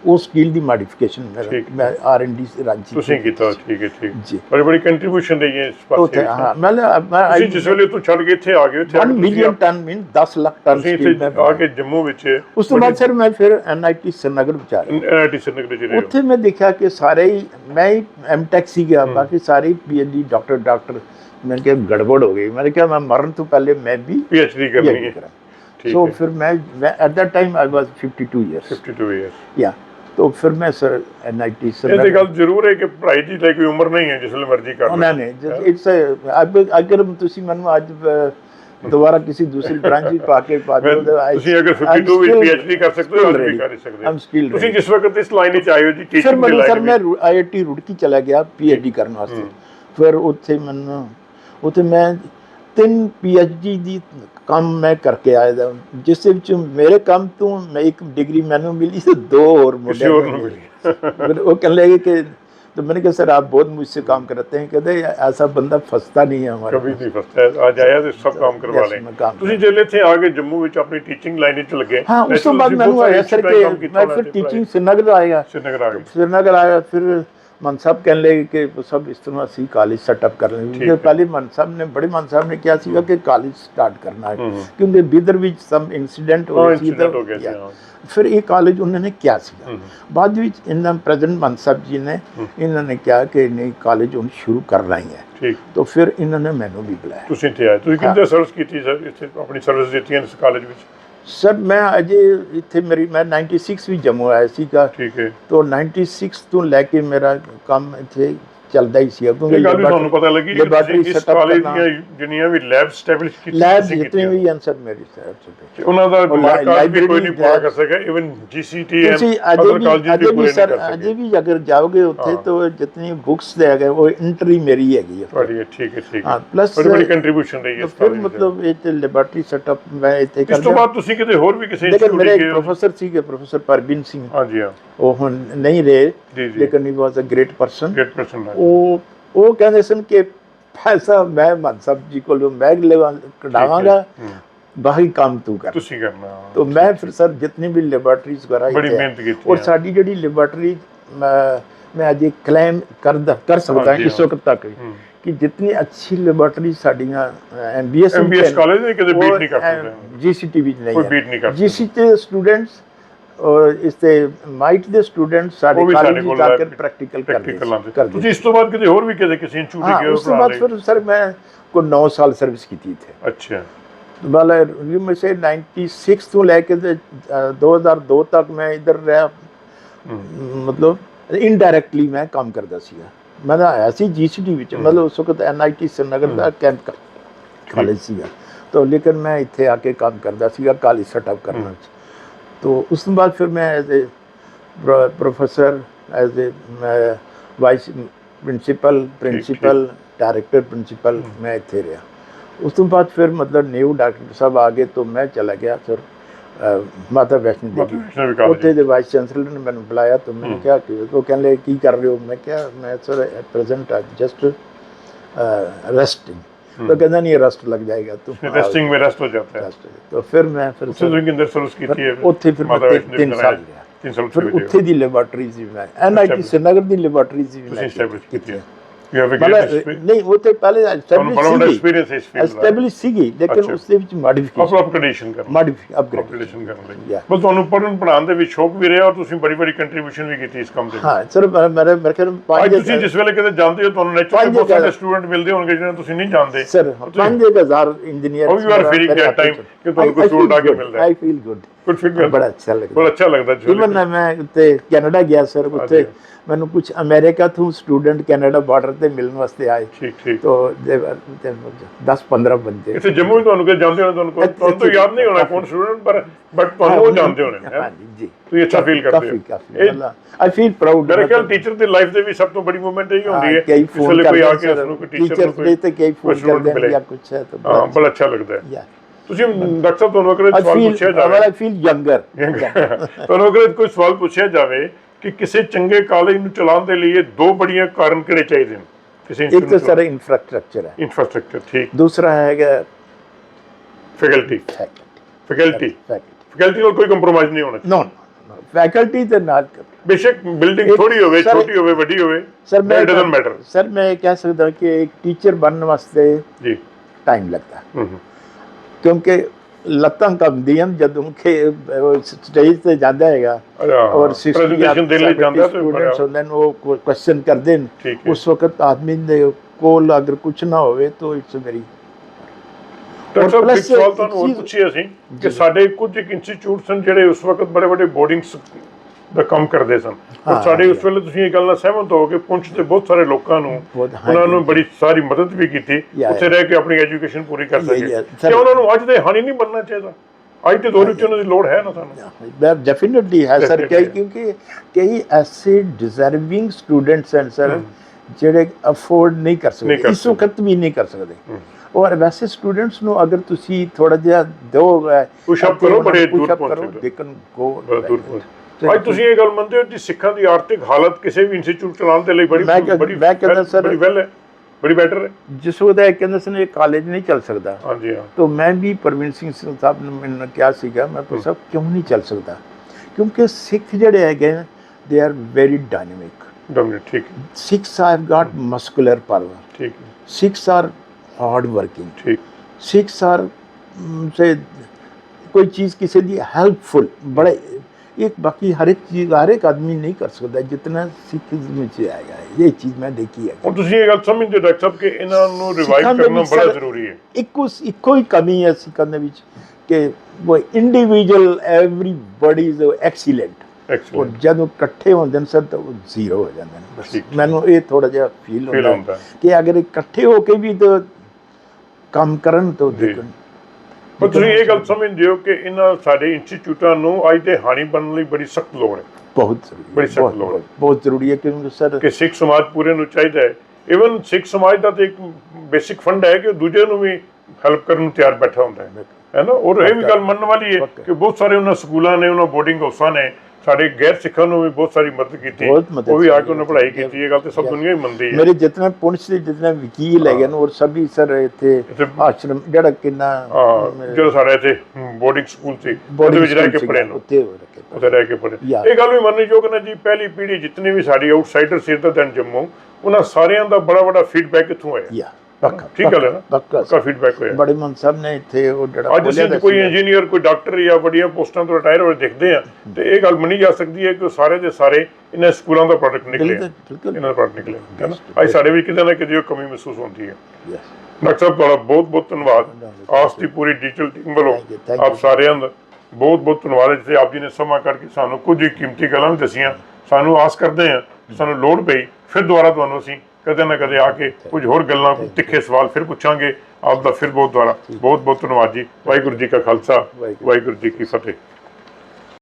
ਉਹ ਸਟੀਲ ਦੀ ਮੋਡੀਫਿਕੇਸ਼ਨ ਠੀਕ। ਮੈਂ ਆਰ ਐਂਡ ਡੀ ਰਾਂਚੀ ਤੁਸੀਂ ਕੀਤਾ ਠੀਕ ਹੈ ਠੀਕ ਜੀ। ਬੜੀ ਬੜੀ ਕੰਟਰੀਬਿਊਸ਼ਨ ਰਹੀ ਹੈ ਇਸ ਪਾਸੇ ਹਾਂ ਮੈਂ ਤੁਸੀਂ ਜਿਸ ਵੇਲੇ ਤੋਂ ਛੱਡ ਕੇ ਇੱਥੇ ਆ ਗਏ ਆ 1 ਕੇ ਤੁਸੀਂ million ton mean 10 lakh ton ਤੁਸੀਂ ਸਟੀਲ ਇੱਥੇ ਮੈਂ ਆ। ਕੇ ਜੰਮੂ ਵਿੱਚ ਉਸ ਤੋਂ ਬਾਅਦ ਸਰ ਮੈਂ ਫਿਰ ਐਨਆਈਟੀ ਸ੍ਰੀਨਗਰ ਵਿੱਚ ਆ ਗਿਆ। ਐਨਆਈਟੀ ਸ੍ਰੀਨਗਰ ਚ ਰਹੇ। ਉੱਥੇ ਮੈਂ ਦੇਖਿਆ ਕਿ ਸਾਰੇ ਹੀ ਮੈਂ ਹੀ ਐਮਟੈਕ ਸੀ ਗਿਆ ਬਾਕੀ ਸਾਰੇ ਪੀਐਚਡੀ ਡਾਕਟਰ ਡਾਕਟਰ ਮੈਂ ਕਿਹਾ ਗੜਬੜ ਹੋ ਗਈ। ਮੈਂ ਕਿਹਾ ਮੈਂ ਮਰਨ ਤੋਂ ਪਹਿਲੇ ਮੈਂ ਵੀ PhD ਕਰਨੀ ਹੈ। ਸੋ ਫਿਰ ਮੈਂ at that time I was 52 years 52 years yeah तो फिर मैं सर एनआईटी ਇਹ ਤੇ ਗੱਲ ਜ਼ਰੂਰ ਹੈ ਕਿ ਪੜ੍ਹਾਈ ਦੀ ਲਈ ਕੋਈ ਉਮਰ ਨਹੀਂ ਹੈ ਜਿਸ ਵੇਲੇ ਮਰਜ਼ੀ ਕਰ ਲਓ ਉਹਨਾਂ ਨੇ ਇਟਸ ਅਗਰ ਤੁਸੀਂ ਮੈਨੂੰ ਅੱਜ ਅਹ, ਦੁਬਾਰਾ ਕਿਸੇ ਦੂਸਰੀ ਬ੍ਰਾਂਚ ਵਿੱਚ ਪਾ ਕੇ ਪਾ ਫਿਰ ਦਿਓ ਤਾਂ I- ਤੁਸੀਂ ਅਗਰ I'm 52 ਵਿੱਚ still- PhD ਕਰ ਸਕਦੇ ਹੋ still ਅੱਜ ਵੀ ready. ਕਰ ਸਕਦੇ ਹੋ I'm still ਤੁਸੀਂ ready. ਜਿਸ ਵਕਤ ਇਸ ਲਾਈਨ ਵਿੱਚ ਆਏ ਹੋ ਜੀ ਫਿਰ ਟੀਚਿੰਗ ਦੀ ਮੈਨੂੰ ਸਰ ਲਾਈਨ ਮੈਂ ਆਈਆਈਟੀ ਰੁੜਕੀ ਚਲਾ ਗਿਆ ਪੀਐਚਡੀ ਕਰਨ ਵਾਸਤੇ ਫਿਰ ਉੱਥੇ ਮੈਨੂੰ ਉੱਥੇ ਮੈਂ ਤਿੰਨ ਪੀਐਚਡੀ ਦੀ ਕੰਮ ਮੈਂ ਕਰਕੇ ਆਇਆ ਦਾ ਜਿਸ ਵਿੱਚ ਮੇਰੇ ਕੰਮ ਤੋਂ ਮੈਂ ਇੱਕ ਡਿਗਰੀ ਮੈਨੂੰ ਮਿਲੀ ਤੇ ਦੋ ਹੋਰ ਮੁੰਡਿਆਂ ਨੂੰ ਮਿਲੀ। ਉਹ कहने लगे कि तो मैंने कहा सर आप बहुत मुझसे काम करते हैं कहते ऐसा बंदा फंसता नहीं है हमारा कभी नहीं फंसता आज आया तो सब काम करवा लें ਤੁਸੀਂ ਜਿਹੜੇ ਇੱਥੇ ਆ ਕੇ ਜੰਮੂ ਵਿੱਚ ਆਪਣੀ ਟੀਚਿੰਗ ਲਾਈਨ ਵਿੱਚ ਲੱਗੇ। ਹਾਂ ਉਸ ਤੋਂ ਬਾਅਦ ਮੈਨੂੰ ਹੋਇਆ ਸਰ ਕਿ ਮੈਂ ਫਿਰ ਟੀਚਿੰਗ ਸ੍ਰੀਨਗਰ ਆਇਆ। ਸ੍ਰੀਨਗਰ ਆ ਗਿਆ ਸ੍ਰੀਨਗਰ ਆਇਆ ਫਿਰ ਮਨ ਸਾਹਿਬ ਕਹਿਣ ਲਏ ਕਿ ਸਭ ਇਸ ਤਰ੍ਹਾਂ ਅਸੀਂ ਕਾਲਜ ਸੈਟਅਪ ਕਰ ਲੈਂਦੇ ਕਿਉਂਕਿ ਪਹਿਲੇ ਮਨ ਸਾਹਿਬ ਨੇ ਬੜੇ ਮਨ ਸਾਹਿਬ ਨੇ ਕਿਹਾ ਸੀਗਾ ਕਿ ਕਾਲਜ ਸਟਾਰਟ ਕਰਨਾ ਹੈ। ਕਿਉਂਕਿ ਬਿਦਰ ਵਿੱਚ ਸਮ ਇਨਸੀਡੈਂਟ ਹੋ ਗਿਆ ਸੀ ਫਿਰ ਇਹ ਕਾਲਜ ਉਹਨਾਂ ਨੇ ਕਿਹਾ ਸੀਗਾ। ਬਾਅਦ ਵਿੱਚ ਇਹਨਾਂ ਪ੍ਰੈਜ਼ੀਡੈਂਟ ਮਨ ਸਾਹਿਬ ਜੀ ਨੇ ਇਹਨਾਂ ਨੇ ਕਿਹਾ ਕਿ ਨਹੀਂ ਕਾਲਜ ਹੁਣ ਸ਼ੁਰੂ ਕਰਨਾ ਹੀ ਹੈ। ਤਾਂ ਫਿਰ ਇਹਨਾਂ ਨੇ ਮੈਨੂੰ ਵੀ ਬੁਲਾਇਆ। ਤੁਸੀਂ ਇੱਥੇ ਆਏ। ਤੁਸੀਂ ਕਿੰਨੇ ਸਰਵਿਸ ਕੀਤੀ ਸਰ ਇੱਥੇ ਆਪਣੀ ਸਰਵਿਸ ਦਿੱਤੀ ਇਸ ਕਾਲਜ ਵਿੱਚ? ਸਰ ਮੈਂ ਅਜੇ ਇੱਥੇ ਮੇਰੀ ਮੈਂ 96 ਵੀ ਜੰਮੂ ਆਇਆ ਸੀਗਾ। ਠੀਕ ਹੈ। ਤੋਂ 96 ਤੋਂ ਲੈ ਕੇ ਮੇਰਾ ਕੰਮ ਇੱਥੇ ਚੱਲਦਾ ਹੀ ਸੀ ਇਹ ਗੱਲ ਵੀ ਤੁਹਾਨੂੰ ਪਤਾ ਲੱਗੀ ਤੁਸੀਂ ਇਸ setup ਕਾਲਜ। ਦੀਆਂ ਜਿੰਨੀਆਂ ਵੀ ਲੈਬ ਸਟੈਬਲਿਸ਼ ਕੀਤੀ ਲੈਬ ਜਿਤਨੇ। ਵੀ ਹਨ ਸਰ ਮੇਰੀ ਸਰ ਤੇ ਉਹਨਾਂ ਦਾ library ਕੋਈ ਨਹੀਂ ਪੂਰਾ ਕਰ ਸਕਿਆ ਇਵਨ ਜੀਸੀਟੀ ਤੁਸੀਂ ਅਜੇ ਅਦਰ ਵੀ ਕਾਲਜ ਅਜੇ ਵੀ ਵੀ ਪੂਰੇ ਸਰ ਅਜੇ ਵੀ ਅਗਰ ਜਾਓਗੇ ਉੱਥੇ। ਤਾਂ ਜਿਤਨੀ ਬੁక్స్ ਦੇ ਹੈਗੇ ਉਹ ਐਂਟਰੀ ਮੇਰੀ ਹੈਗੀ ਹੈ ਤੁਹਾਡੀ ਠੀਕ ਹੈ ਠੀਕ ਹੈ। ਪਲੱਸ ਬੜੀ ਬੜੀ ਕੰਟਰੀਬਿਊਸ਼ਨ ਰਹੀ ਹੈ ਫਿਰ ਮਤਲਬ ਇਹ ਤੇ ਲੈਬੋਰੇਟਰੀ ਸੈਟਅਪ ਮੈਂ ਇੱਥੇ ਇਸ ਤੋਂ ਕਰਦਾ ਬਾਅਦ ਤੁਸੀਂ ਕਿਤੇ ਹੋਰ ਵੀ ਕਿਸੇ ਲੇਕਿਨ ਮੇਰੇ? ਪ੍ਰੋਫੈਸਰ ਸੀਗੇ ਪ੍ਰੋਫੈਸਰ ਪਰਬੀਨ ਸਿੰਘ। ਹਾਂਜੀ ਹਾਂ। ਉਹ ਹੁਣ ਨਹੀਂ ਰਹੇ ਲੇਕਿਨ he was a great person great person ਉਹ ਉਹ ਕਹਿੰਦੇ ਸਨ ਕਿ ਪੈਸਾ ਮੈਂ ਮਨਸਬ ਜੀ ਕੋਲੋਂ ਮੈਂ ਲੈਵਾਂ ਕਢਾਵਾਂਗਾ। ਬਾਕੀ ਕੰਮ ਤੂੰ ਕਰ। ਤੁਸੀਂ ਕਰਨਾ। ਤਾਂ ਮੈਂ ਫਿਰ ਸਰ ਜਿੰਨੀ ਵੀ ਲੈਬੋਰਟਰੀਜ਼ ਵਗੈਰਾ ਬੜੀ ਮਿਹਨਤ ਕੀਤੀ ਔਰ ਸਾਡੀ ਜਿਹੜੀ ਲੈਬੋਰਟਰੀ ਮੈਂ ਅੱਜ ਇਹ ਕਲੇਮ ਕਰਦਾ ਕਰ ਸਕਦਾ ਇਸ ਵਕਤ ਤੱਕ ਕਿ ਜਿੰਨੀ ਅੱਛੀ ਲੈਬੋਰਟਰੀ ਸਾਡੀਆਂ ਐਮਬੀਐਸ ਐਮਬੀਐਸ ਕਾਲਜ ਨੇ ਕਦੇ ਬੀਟ ਨਹੀਂ ਕਰ ਸਕਦਾ। ਨਹੀਂ ਕੋਈ ਬੀਟ ਨਹੀਂ ਕਰ ਜੀਸੀਟੀ ਸਟੂਡੈਂਟਸ ਔਰ ਇਸ ਤੇ ਮਾਈਟ ਦੇ ਸਟੂਡੈਂਟਸ ਸਾਡੇ ਕਾਲਜ ਵਿੱਚ ਜਾ ਕੇ ਪ੍ਰੈਕਟੀਕਲ ਕਰਦੇ ਤੁਸੀਂ ਇਸ ਤੋਂ ਬਾਅਦ ਕਿਤੇ ਹੋਰ ਵੀ ਕਿਤੇ ਕਿਸੇ ਇੰਸਟੀਚਿਊਟ ਗਏ ਹੋ ਉਸ ਤੋਂ ਬਾਅਦ? ਫਿਰ ਸਰ ਮੈਂ ਕੋ 9 ਸਾਲ ਸਰਵਿਸ ਕੀਤੀ ਇੱਥੇ। ਅੱਛਾ। ਵਾਲਾ ਯੂ ਮੇ ਸੇ 96 ਤੋਂ ਲੈ ਕੇ ਤੇ, ਅ, 2002 ਤੱਕ ਮੈਂ ਇਧਰ ਰਿਹਾ। ਮਤਲਬ ਇਨਡਾਇਰੈਕਟਲੀ ਮੈਂ ਕੰਮ ਕਰਦਾ ਸੀਗਾ। ਮੈਂ ਆਇਆ ਸੀ ਜੀਸੀਟੀ ਵਿੱਚ। ਮਤਲਬ ਉਸ ਵਕਤ ਐਨਆਈਟੀ ਸ੍ਰੀਨਗਰ ਦਾ ਕੈਂਪ ਕਾਲਜ ਸੀਗਾ। ਤਾਂ ਲੇਕਿਨ ਮੈਂ ਇੱਥੇ ਆ ਕੇ ਕੰਮ ਕਰਦਾ ਸੀਗਾ ਕਾਲਜ ਸੈਟਅਪ ਕਰਨਾ ਤੋਂ ਉਸ ਤੋਂ ਬਾਅਦ ਫਿਰ ਮੈਂ as a professor as a vice principal principal director principal ਮੈਂ ਇੱਥੇ ਰਿਹਾ ਉਸ ਤੋਂ ਬਾਅਦ ਫਿਰ ਮਤਲਬ ਨਿਊ ਡਾਕਟਰ ਸਾਹਿਬ ਆ ਗਏ ਤੋਂ ਮੈਂ ਚਲਾ ਗਿਆ ਫਿਰ ਮਾਤਾ ਵੈਸ਼ਨੋ ਦੇਵੀ ਉੱਥੇ ਦੇ ਵਾਈਸ ਚਾਂਸਲਰ ਨੇ ਮੈਨੂੰ ਬੁਲਾਇਆ ਤਾਂ ਮੈਂ ਕਿਹਾ ਕਿ ਉਹ ਕਹਿੰਦੇ ਕੀ ਕਰ ਰਹੇ ਹੋ ਮੈਂ ਕਿਹਾ ਮੈਂ sir at present uh just resting तो कहता नहीं रेस्ट लग जाएगा तुम रेस्टिंग में रेस्ट हो जाता है रेस्ट तो फिर मैं फिर ਉੱਥੇ ਤੁਸੀਂ ਕਿੰਦਰ ਸਰਵਿਸ ਕੀਤੀ ਹੈ ਉੱਥੇ ਫਿਰ ਮੈਂ ਮਾਤਾ ਤਿੰਨ- ਵੈਸ਼ਨੋ ਦੇਵੀ ਤਿੰਨ ਦਾ ਸਾਲ ਰਹਿ- ਰਿਹਾ। ਤਿੰਨ ਸਾਲ ਫਿਰ ਉੱਥੇ ਉੱਥੇ ਦੀ ਲੈਬੋਰਟਰੀ ਸੀ ਮੈਂ ਐਨਆਈਟੀ ਸ਼੍ਰੀਨਗਰ ਦੀ ਲੈਬੋਰਟਰੀ ਸੀ ਤੁਸੀਂ ਮੈਂ ਐਸਟੈਬਲਿਸ਼ ਕੀਤੀ ਕੀਤੀ ਹੈ ਯੂ ਹੈਵ ਅ ਨਹੀਂ ਉਹ ਤੇ ਪਹਿਲੇ ਤੁਹਾਨੂੰ ਬੜਾ ਵੱਡਾ ਐਸਟੈਬਲਿਸ਼ ਸੀਗੀ ਐਕਸਪੀਰੀਅੰਸ ਇਸ ਫੀਲਡ ਦਾ ਐਸਟੈਬਲਿਸ਼ ਸੀਗੀ ਲੇਕਿਨ। ਉਸ ਦੇ ਵਿੱਚ ਮੋਡੀਫਿਕੇਸ਼ਨ ਅਪਗ੍ਰੇਡੇਸ਼ਨ ਕਰਨਾ ਮੋਡੀਫਿਕੇਸ਼ਨ ਅਪਗ੍ਰੇਡ ਅਪਗ੍ਰੇਡੇਸ਼ਨ ਕਰਨ ਲਈ. ਬਸ ਤੁਹਾਨੂੰ ਪੜ੍ਹਨ ਪੜ੍ਹਾਉਣ ਦੇ ਵਿੱਚ ਸ਼ੌਕ ਵੀ ਰਿਹਾ ਔਰ ਤੁਸੀਂ ਬੜੀ ਬੜੀ ਕੰਟਰੀਬਿਊਸ਼ਨ ਵੀ ਕੀਤੀ ਇਸ ਕੰਮ ਦੇ। ਹਾਂ ਸਰ ਮੇਰੇ ਮੇਰੇ ਖਿਆਲ ਪੰਜ ਤੁਸੀਂ ਜਿਸ ਵੇਲੇ ਕਿਤੇ ਜਾਂਦੇ ਹੋ ਤੁਹਾਨੂੰ ਨੈਚੁਰਲੀ ਪੰਜ ਬਹੁਤ ਸਾਰੇ ਹਜ਼ਾਰ- ਸਟੂਡੈਂਟ ਮਿਲਦੇ ਹੋਣਗੇ ਜਿਹਨਾਂ ਤੁਸੀਂ ਨਹੀਂ ਜਾਣਦੇ sir 5000 engineer How you are feeling that time ਕਿ ਤੁਹਾਨੂੰ ਕੋਈ student ਆ ਕੇ ਮਿਲਦਾ ਹੈ? I feel good good feel ਬੜਾ ਅੱਛਾ ਲੱਗਦਾ। ਬਹੁਤ ਅੱਛਾ ਲੱਗਦਾ ਇਵਨ ਮੈਂ ਉੱਤੇ ਕੈਨੇਡਾ ਗਿਆ ਸਰ ਉੱਥੇ ਮੈਨੂੰ ਕੁਝ ਅਮਰੀਕਾ ਤੋਂ ਸਟੂਡੈਂਟ ਕੈਨੇਡਾ ਬਾਰਡਰ ਤੇ ਮਿਲਣ ਵਾਸਤੇ ਆਏ। ਠੀਕ ਠੀਕ। were 10 15 ਬੰਦੇ। ਇੱਥੇ ਜੰਮੂ ਤੁਹਾਨੂੰ ਕਿ ਜਾਂਦੇ ਹੋਣੇ ਤੁਹਾਨੂੰ ਤੁਹਾਨੂੰ ਤਾਂ ਯਾਦ ਨਹੀਂ ਹੋਣਾ ਕੌਣ ਸਟੂਡੈਂਟ ਪਰ ਬਟ ਤੁਹਾਨੂੰ ਉਹ ਜਾਣਦੇ ਹੋਣੇ ਹੈਂ? ਹਾਂ ਜੀ। ਤੁਸੀਂ ਅੱਛਾ ਫੀਲ ਕਰਦੇ ਹੋ। ਕਾਫੀ। ਆਈ ਫੀਲ ਪ੍ਰਾਊਡ ਮੇਰੇ ਖਿਆਲ ਟੀਚਰ ਦੀ ਲਾਈਫ ਦੇ ਵੀ ਸਭ ਤੋਂ ਬੜੀ ਮੂਵਮੈਂਟ ਇਹ ਹੁੰਦੀ ਹੈ। ਵੇਲੇ ਕੋਈ ਆ ਕੇ ਉਸਨੂੰ ਕੋਈ ਟੀਚਰ ਨੂੰ ਟੀਚਰ ਕੋਈ ਦੇ ਤੇ ਕਈ ਫੋਨ ਕਰਦੇ। ਨੇ ਜਾਂ ਕੁਝ ਹੈ ਤਾਂ ਹਾਂ ਬੜਾ ਅੱਛਾ ਲੱਗਦਾ ਹੈ। ਤੁਸੀਂ ਡਾਕਟਰ ਸਾਹਿਬ ਤੁਹਾਨੂੰ ਅਗਰ ਆਈ ਸਵਾਲ ਫੀਲ ਪੁੱਛਿਆ ਜਾਵੇ। I feel younger. ਤੁਹਾਨੂੰ ਅਗਰ ਕੋਈ ਸਵਾਲ ਪੁੱਛਿਆ ਜਾਵੇ ਕਿ ਕਿਸੇ ਚੰਗੇ ਕਾਲਜ ਨੂੰ ਚਲਾਉਣ ਦੇ ਲਈ ਦੋ ਬੜੀਆਂ ਕਾਰਨ ਕਿਹੜੇ ਚਾਹੀਦੇ ਨੇ? ਕਿਸੇ ਇੱਕ ਤਾਂ ਸਰ ਇਨਫਰਾਸਟ੍ਰਕਚਰ ਹੈ। ਇਨਫਰਾਸਟ੍ਰਕਚਰ ਠੀਕ। ਦੂਸਰਾ ਹੈਗਾ ਫੈਕਲਟੀ ਫੈਕਲਟੀ ਫੈਕਲਟੀ ਨਾਲ ਕੋਈ ਕੰਪਰੋਮਾਈਜ਼ ਨਹੀਂ ਹੋਣਾ ਨੋ ਫੈਕਲਟੀ ਦੇ ਨਾਲ ਬੇਸ਼ੱਕ ਬਿਲਡਿੰਗ ਥੋੜੀ ਹੋਵੇ ਛੋਟੀ ਹੋਵੇ ਵੱਡੀ ਹੋਵੇ ਸਰ ਮੈਂ ਇਟ ਡਸਨਟ ਮੈਟਰ ਸਰ ਮੈਂ ਕਹਿ ਸਕਦਾ ਕਿ ਇੱਕ ਟੀਚਰ ਬਣਨ ਵਾਸਤੇ ਜੀ। ਟਾਈਮ ਲੱਗਦਾ। ਹੈ ਹੂੰ। ਕਿਉਂਕਿ ਲੱਤਾਂ ਕੰਬਦੀਆਂ ਜਦੋਂ ਕਿ ਸਟੇਜ ਤੇ ਜਾਂਦਾ ਹੈਗਾ ਔਰ 60 ਪ੍ਰੈਜੈਂਟੇਸ਼ਨ ਦੇਣ ਲਈ ਜਾਂਦਾ ਤੇ ਸਟੂਡੈਂਟਸ ਹੁੰਦੇ ਨੇ ਉਹ ਕੁਐਸਚਨ ਕਰਦੇ ਨੇ। ਉਸ ਵਕਤ ਆਦਮੀ ਦੇ ਕੋਲ ਅਗਰ ਕੁਝ ਨਾ ਹੋਵੇ ਤਾਂ ਇਟਸ ਵੈਰੀ ਡਾਕਟਰ ਸਾਹਿਬ ਤੁਹਾਨੂੰ ਹੋਰ ਪੁੱਛੀ ਅਸੀਂ ਕਿ ਸਾਡੇ ਕੁਝ ਇੰਸਟੀਚਿਊਟਸ ਹਨ ਜਿਹੜੇ ਉਸ ਵਕਤ ਬੜੇ ਬੜੇ ਬੋਰਡਿੰਗਸ ਦਾ ਕੰਮ ਕਰਦੇ ਸਨ। ਔਰ ਸਾਡੇ ਉਸ ਵੇਲੇ ਤੁਸੀਂ ਇਹ ਗੱਲ ਨਾਲ ਸਹਿਮਤ ਹੋ ਕਿ ਪੁੰਛ ਦੇ ਬਹੁਤ ਸਾਰੇ ਲੋਕਾਂ ਨੂੰ ਉਹਨਾਂ ਨੂੰ ਬੜੀ ਸਾਰੀ ਮਦਦ ਵੀ ਕੀਤੀ ਉੱਥੇ ਰਹਿ ਕੇ ਆਪਣੀ ਐਜੂਕੇਸ਼ਨ ਪੂਰੀ ਕਰ ਸਕੇ। ਕਿ ਉਹਨਾਂ ਨੂੰ ਅੱਜ ਦੇ ਹਾਨੀ ਨਹੀਂ ਬਣਨਾ ਚਾਹੀਦਾ? ਅੱਜ ਦੇ ਦੌਰ ਵਿੱਚ ਦੀ ਲੋੜ ਹੈ ਨਾ ਸਾਨੂੰ? ਮੈਂ ਡੈਫੀਨਿਟਲੀ ਹੈ ਸਰ ਕਿਉਂਕਿ ਕਈ ਐਸੇ ਡਿਜ਼ਰਵਿੰਗ ਸਟੂਡੈਂਟਸ ਹਨ ਸਰ ਜਿਹੜੇ ਅਫੋਰਡ ਨਹੀਂ ਕਰ ਸਕਦੇ ਇਸ ਵਕਤ ਵੀ ਨਹੀਂ ਕਰ ਸਕਦੇ। ਔਰ ਵੈਸੇ ਸਟੂਡੈਂਟਸ ਨੂੰ ਅਗਰ ਤੁਸੀਂ ਥੋੜਾ ਜਿਹਾ ਦਿਓ ਪੁਸ਼ ਕਰੋ ਬੜੇ ਦੂਰ ਪਹੁੰਚੋ। ਦੇ ਕਨ ਭਾਈ ਤੁਸੀਂ ਇਹ ਗੱਲ ਮੰਨਦੇ ਹੋ ਕਿ ਸਿੱਖਾਂ ਦੀ ਆਰਥਿਕ ਹਾਲਤ ਕਿਸੇ ਵੀ ਇੰਸਟੀਚਿਊਟ ਚਲਾਉਣ ਦੇ ਲਈ ਬੜੀ ਬੜੀ ਮੈਂ ਕਹਿੰਦਾ ਸਰ ਬੜੀ ਵੈਲ ਬੜੀ ਬੈਟਰ ਹੈ। ਜਿਸ ਉਹਦਾ ਕਹਿੰਦਾ ਸਨ ਇਹ ਕਾਲਜ ਨਹੀਂ ਚੱਲ ਸਕਦਾ। ਹਾਂਜੀ ਹਾਂ। ਤੋਂ ਮੈਂ ਵੀ ਪਰਵਿੰਦ ਸਿੰਘ ਸਾਹਿਬ ਨੇ ਮੈਨੂੰ ਕਿਹਾ ਸੀਗਾ ਮੈਂ ਪਰ ਸਾਹਿਬ ਕਿਉਂ ਨਹੀਂ ਚੱਲ ਸਕਦਾ? ਕਿਉਂਕਿ ਸਿੱਖ ਜਿਹੜੇ ਹੈਗੇ they are very dynamic dynamic ਠੀਕ Sikhs have got muscular power ਠੀਕ ਸਿੱਖਸ ਆਰ ਹਾਰਡ ਵਰਕਿੰਗ ਠੀਕ। ਸਿੱਖਸ ਆਰ ਸੇ ਕੋਈ ਚੀਜ਼ ਕਿਸੇ ਦੀ ਹੈਲਪਫੁਲ ਬੜੇ ਇੱਕ ਬਾਕੀ ਹਰ ਇੱਕ ਚੀਜ਼ ਹਰ ਇੱਕ ਆਦਮੀ ਨਹੀਂ ਕਰ ਸਕਦਾ ਜਿਤਨਾ ਸਿੱਖਿਜ਼ਮ ਵਿੱਚ ਆਇਆ ਹੈ ਇਹ ਚੀਜ਼ ਮੈਂ ਦੇਖੀ ਹੈ ਹੁਣ ਤੁਸੀਂ ਇਹ ਗੱਲ ਸਮਝਦੇ ਡਾਕਟਰ ਸਾਹਿਬ ਕਿ ਇਹਨਾਂ ਨੂੰ ਰਿਵਾਈਵ ਕਰਨਾ ਬੜਾ ਜ਼ਰੂਰੀ ਹੈ ਇੱਕੋ ਇੱਕੋ ਹੀ ਕਮੀ ਹੈ ਸਿੱਖਾਂ ਦੇ ਵਿੱਚ ਕਿ ਉਹ individual everybody is excellent excellent ਜਦੋਂ ਇਕੱਠੇ ਹੁੰਦੇ ਨੇ ਸਰ ਤਾਂ ਉਹ ਜ਼ੀਰੋ ਹੋ ਜਾਂਦੇ ਨੇ। ਮੈਨੂੰ ਇਹ ਥੋੜਾ ਜਿਹਾ ਫੀਲ ਹੁੰਦਾ ਕਿ ਅਗਰ ਇਕੱਠੇ ਹੋ ਕੇ ਵੀ ਤਾਂ ਕੰਮ ਕਰਨ ਤਾਂ। ਦੇਖਣ ਪਰ ਤੁਸੀਂ ਇਹ ਗੱਲ ਸਮਝਦੇ ਹੋ ਕਿ ਇਹਨਾਂ ਸਾਡੇ ਇੰਸਟੀਚਿਊਟਾਂ ਨੂੰ ਅੱਜ ਦੇ ਹਾਣੀ ਬਣਨ ਲਈ ਬੜੀ ਸਖਤ ਲੋੜ ਹੈ। ਬਹੁਤ ਜ਼ਰੂਰੀ ਬੜੀ ਸਖਤ ਲੋੜ ਹੈ। ਬਹੁਤ- ਜ਼ਰੂਰੀ ਹੈ ਕਿਉਂਕਿ ਸਰ ਕਿ ਸਿੱਖ ਸਮਾਜ ਪੂਰੇ ਨੂੰ ਚਾਹੀਦਾ ਹੈ। ਇਵਨ ਸਿੱਖ ਸਮਾਜ ਦਾ ਤੇ ਇੱਕ ਬੇਸਿਕ ਫੰਡ ਹੈ ਕਿ ਦੂਜੇ ਨੂੰ ਵੀ ਹੈਲਪ ਕਰਨ ਨੂੰ ਤਿਆਰ ਬੈਠਾ ਹੁੰਦਾ ਹੈ। ਹੈ ਨਾ? ਔਰ ਇਹ ਵੀ ਗੱਲ ਮੰਨਣ ਵਾਲੀ ਹੈ। ਕਿ ਬਹੁਤ ਸਾਰੇ ਉਹਨਾਂ ਸਕੂਲਾਂ ਨੇ ਉਹਨਾਂ ਬੋਰਡਿੰਗ ਹਾਊਸਾਂ ਨੇ ਸਾਡੇ ਗੈਰ ਸਿੱਖਾਂ ਨੂੰ ਵੀ ਬਹੁਤ ਸਾਰੀ ਮਦਦ ਕੀਤੀ। ਬਹੁਤ ਮਦਦ ਉਹ ਵੀ ਆ ਕੇ ਉਹਨਾਂ ਪੜ੍ਹਾਈ ਕੀਤੀ ਇਹ ਗੱਲ ਤੇ ਸਭ. ਦੁਨੀਆ ਹੀ ਮੰਨਦੀ ਹੈ। ਮੇਰੇ ਜਿਤਨੇ ਪੁੰਛ ਦੇ ਜਿਤਨੇ ਵਕੀਲ ਹੈਗੇ ਨੇ ਔਰ ਸਭੀ ਸਰ ਇੱਥੇ ਆਸ਼ਰਮ ਜਿਹੜਾ ਕਿੰਨਾ ਜਿਹੜਾ ਸਾਡੇ ਇੱਥੇ ਬੋਰਡਿੰਗ ਸਕੂਲ ਸੀ ਉਹਦੇ ਵਿੱਚ ਰਹਿ ਕੇ ਪੜ੍ਹੇ ਨੇ। ਰੱਖੇ ਉੱਥੇ ਰਹਿ ਕੇ ਪੜ੍ਹੇ. ਇਹ ਗੱਲ ਵੀ ਮੰਨਣਯੋਗ ਹੈ ਨਾ ਜੀ ਪਹਿਲੀ ਪੀੜ੍ਹੀ ਜਿਤਨੀ ਵੀ ਸਾਡੀ ਆਊਟਸਾਈਡਰ ਸੀ ਤਾਂ ਦੈਨ ਜੰਮੂ ਉਹਨਾਂ ਸਾਰਿਆਂ ਦਾ ਬੜਾ ਵੱਡਾ ਫੀਡਬੈਕ ਇੱਥੋਂ ਆਇਆ। ਪੱਕਾ ਠੀਕ ਹੈ ਨਾ? ਪੱਕਾ ਪੱਕਾ ਫੀਡਬੈਕ ਹੋਇਆ। ਬੜੇ ਮਨ ਸਾਹਿਬ ਨੇ ਇੱਥੇ ਉਹ ਜਿਹੜਾ ਅੱਜ ਦਾ ਕੋਈ। ਇੰਜੀਨੀਅਰ ਕੋਈ ਡਾਕਟਰ ਜਾਂ ਵੱਡੀਆਂ ਪੋਸਟਾਂ ਤੋਂ ਰਿਟਾਇਰ ਹੋਏ ਦਿਖਦੇ ਆ ਤੇ ਇਹ ਗੱਲ ਮੰਨੀ ਜਾ ਸਕਦੀ ਹੈ ਕਿ ਸਾਰੇ ਦੇ ਸਾਰੇ ਇਹਨਾਂ ਸਕੂਲਾਂ ਦਾ ਪ੍ਰੋਡਕਟ ਨਿਕਲੇ ਆ। ਇਹਨਾਂ ਦਾ ਪ੍ਰੋਡਕਟ ਨਿਕਲੇ ਹੈ ਨਾ? ਅੱਜ ਸਾਡੇ ਵੀ ਕਿਤੇ ਨਾ ਕਿਤੇ ਉਹ ਕਮੀ ਮਹਿਸੂਸ ਹੁੰਦੀ ਹੈ। Yes. ਡਾਕਟਰ ਸਾਹਿਬ ਤੁਹਾਡਾ ਬਹੁਤ ਬਹੁਤ ਧੰਨਵਾਦ। ਆਸ ਦੀ ਪੂਰੀ ਡਿਜੀਟਲ ਟੀਮ ਵੱਲੋਂ ਆਪ. ਸਾਰਿਆਂ ਦਾ ਬਹੁਤ ਬਹੁਤ ਧੰਨਵਾਦ ਜਿੱਥੇ ਆਪ ਜੀ ਨੇ ਸਮਾਂ ਕਰਕੇ ਸਾਨੂੰ ਕੁਝ ਕੀਮਤੀ ਗੱਲਾਂ ਦੱਸੀਆਂ। ਸਾਨੂੰ ਆਸ ਕਰਦੇ ਕਿ ਸਾਨੂੰ ਲੋੜ ਪਈ ਫਿਰ ਦੁਬਾਰਾ ਤੁਹਾਨੂੰ ਅਸੀਂ ਕਦੇ ਨਾ ਕਦੇ ਆ ਕੇ ਕੁਝ ਹੋਰ ਗੱਲਾਂ ਤਿੱਖੇ ਸਵਾਲ ਫਿਰ ਪੁੱਛਾਂਗੇ। ਆਪ ਦਾ ਫਿਰ ਬਹੁਤ ਦੁਬਾਰਾ ਬਹੁਤ ਬਹੁਤ ਧੰਨਵਾਦ ਜੀ। ਵਾਹਿਗੁਰੂ ਜੀ ਕਾ ਖਾਲਸਾ। ਵਾਹਿਗੁਰੂ ਜੀ ਕੀ ਫਤਿਹ।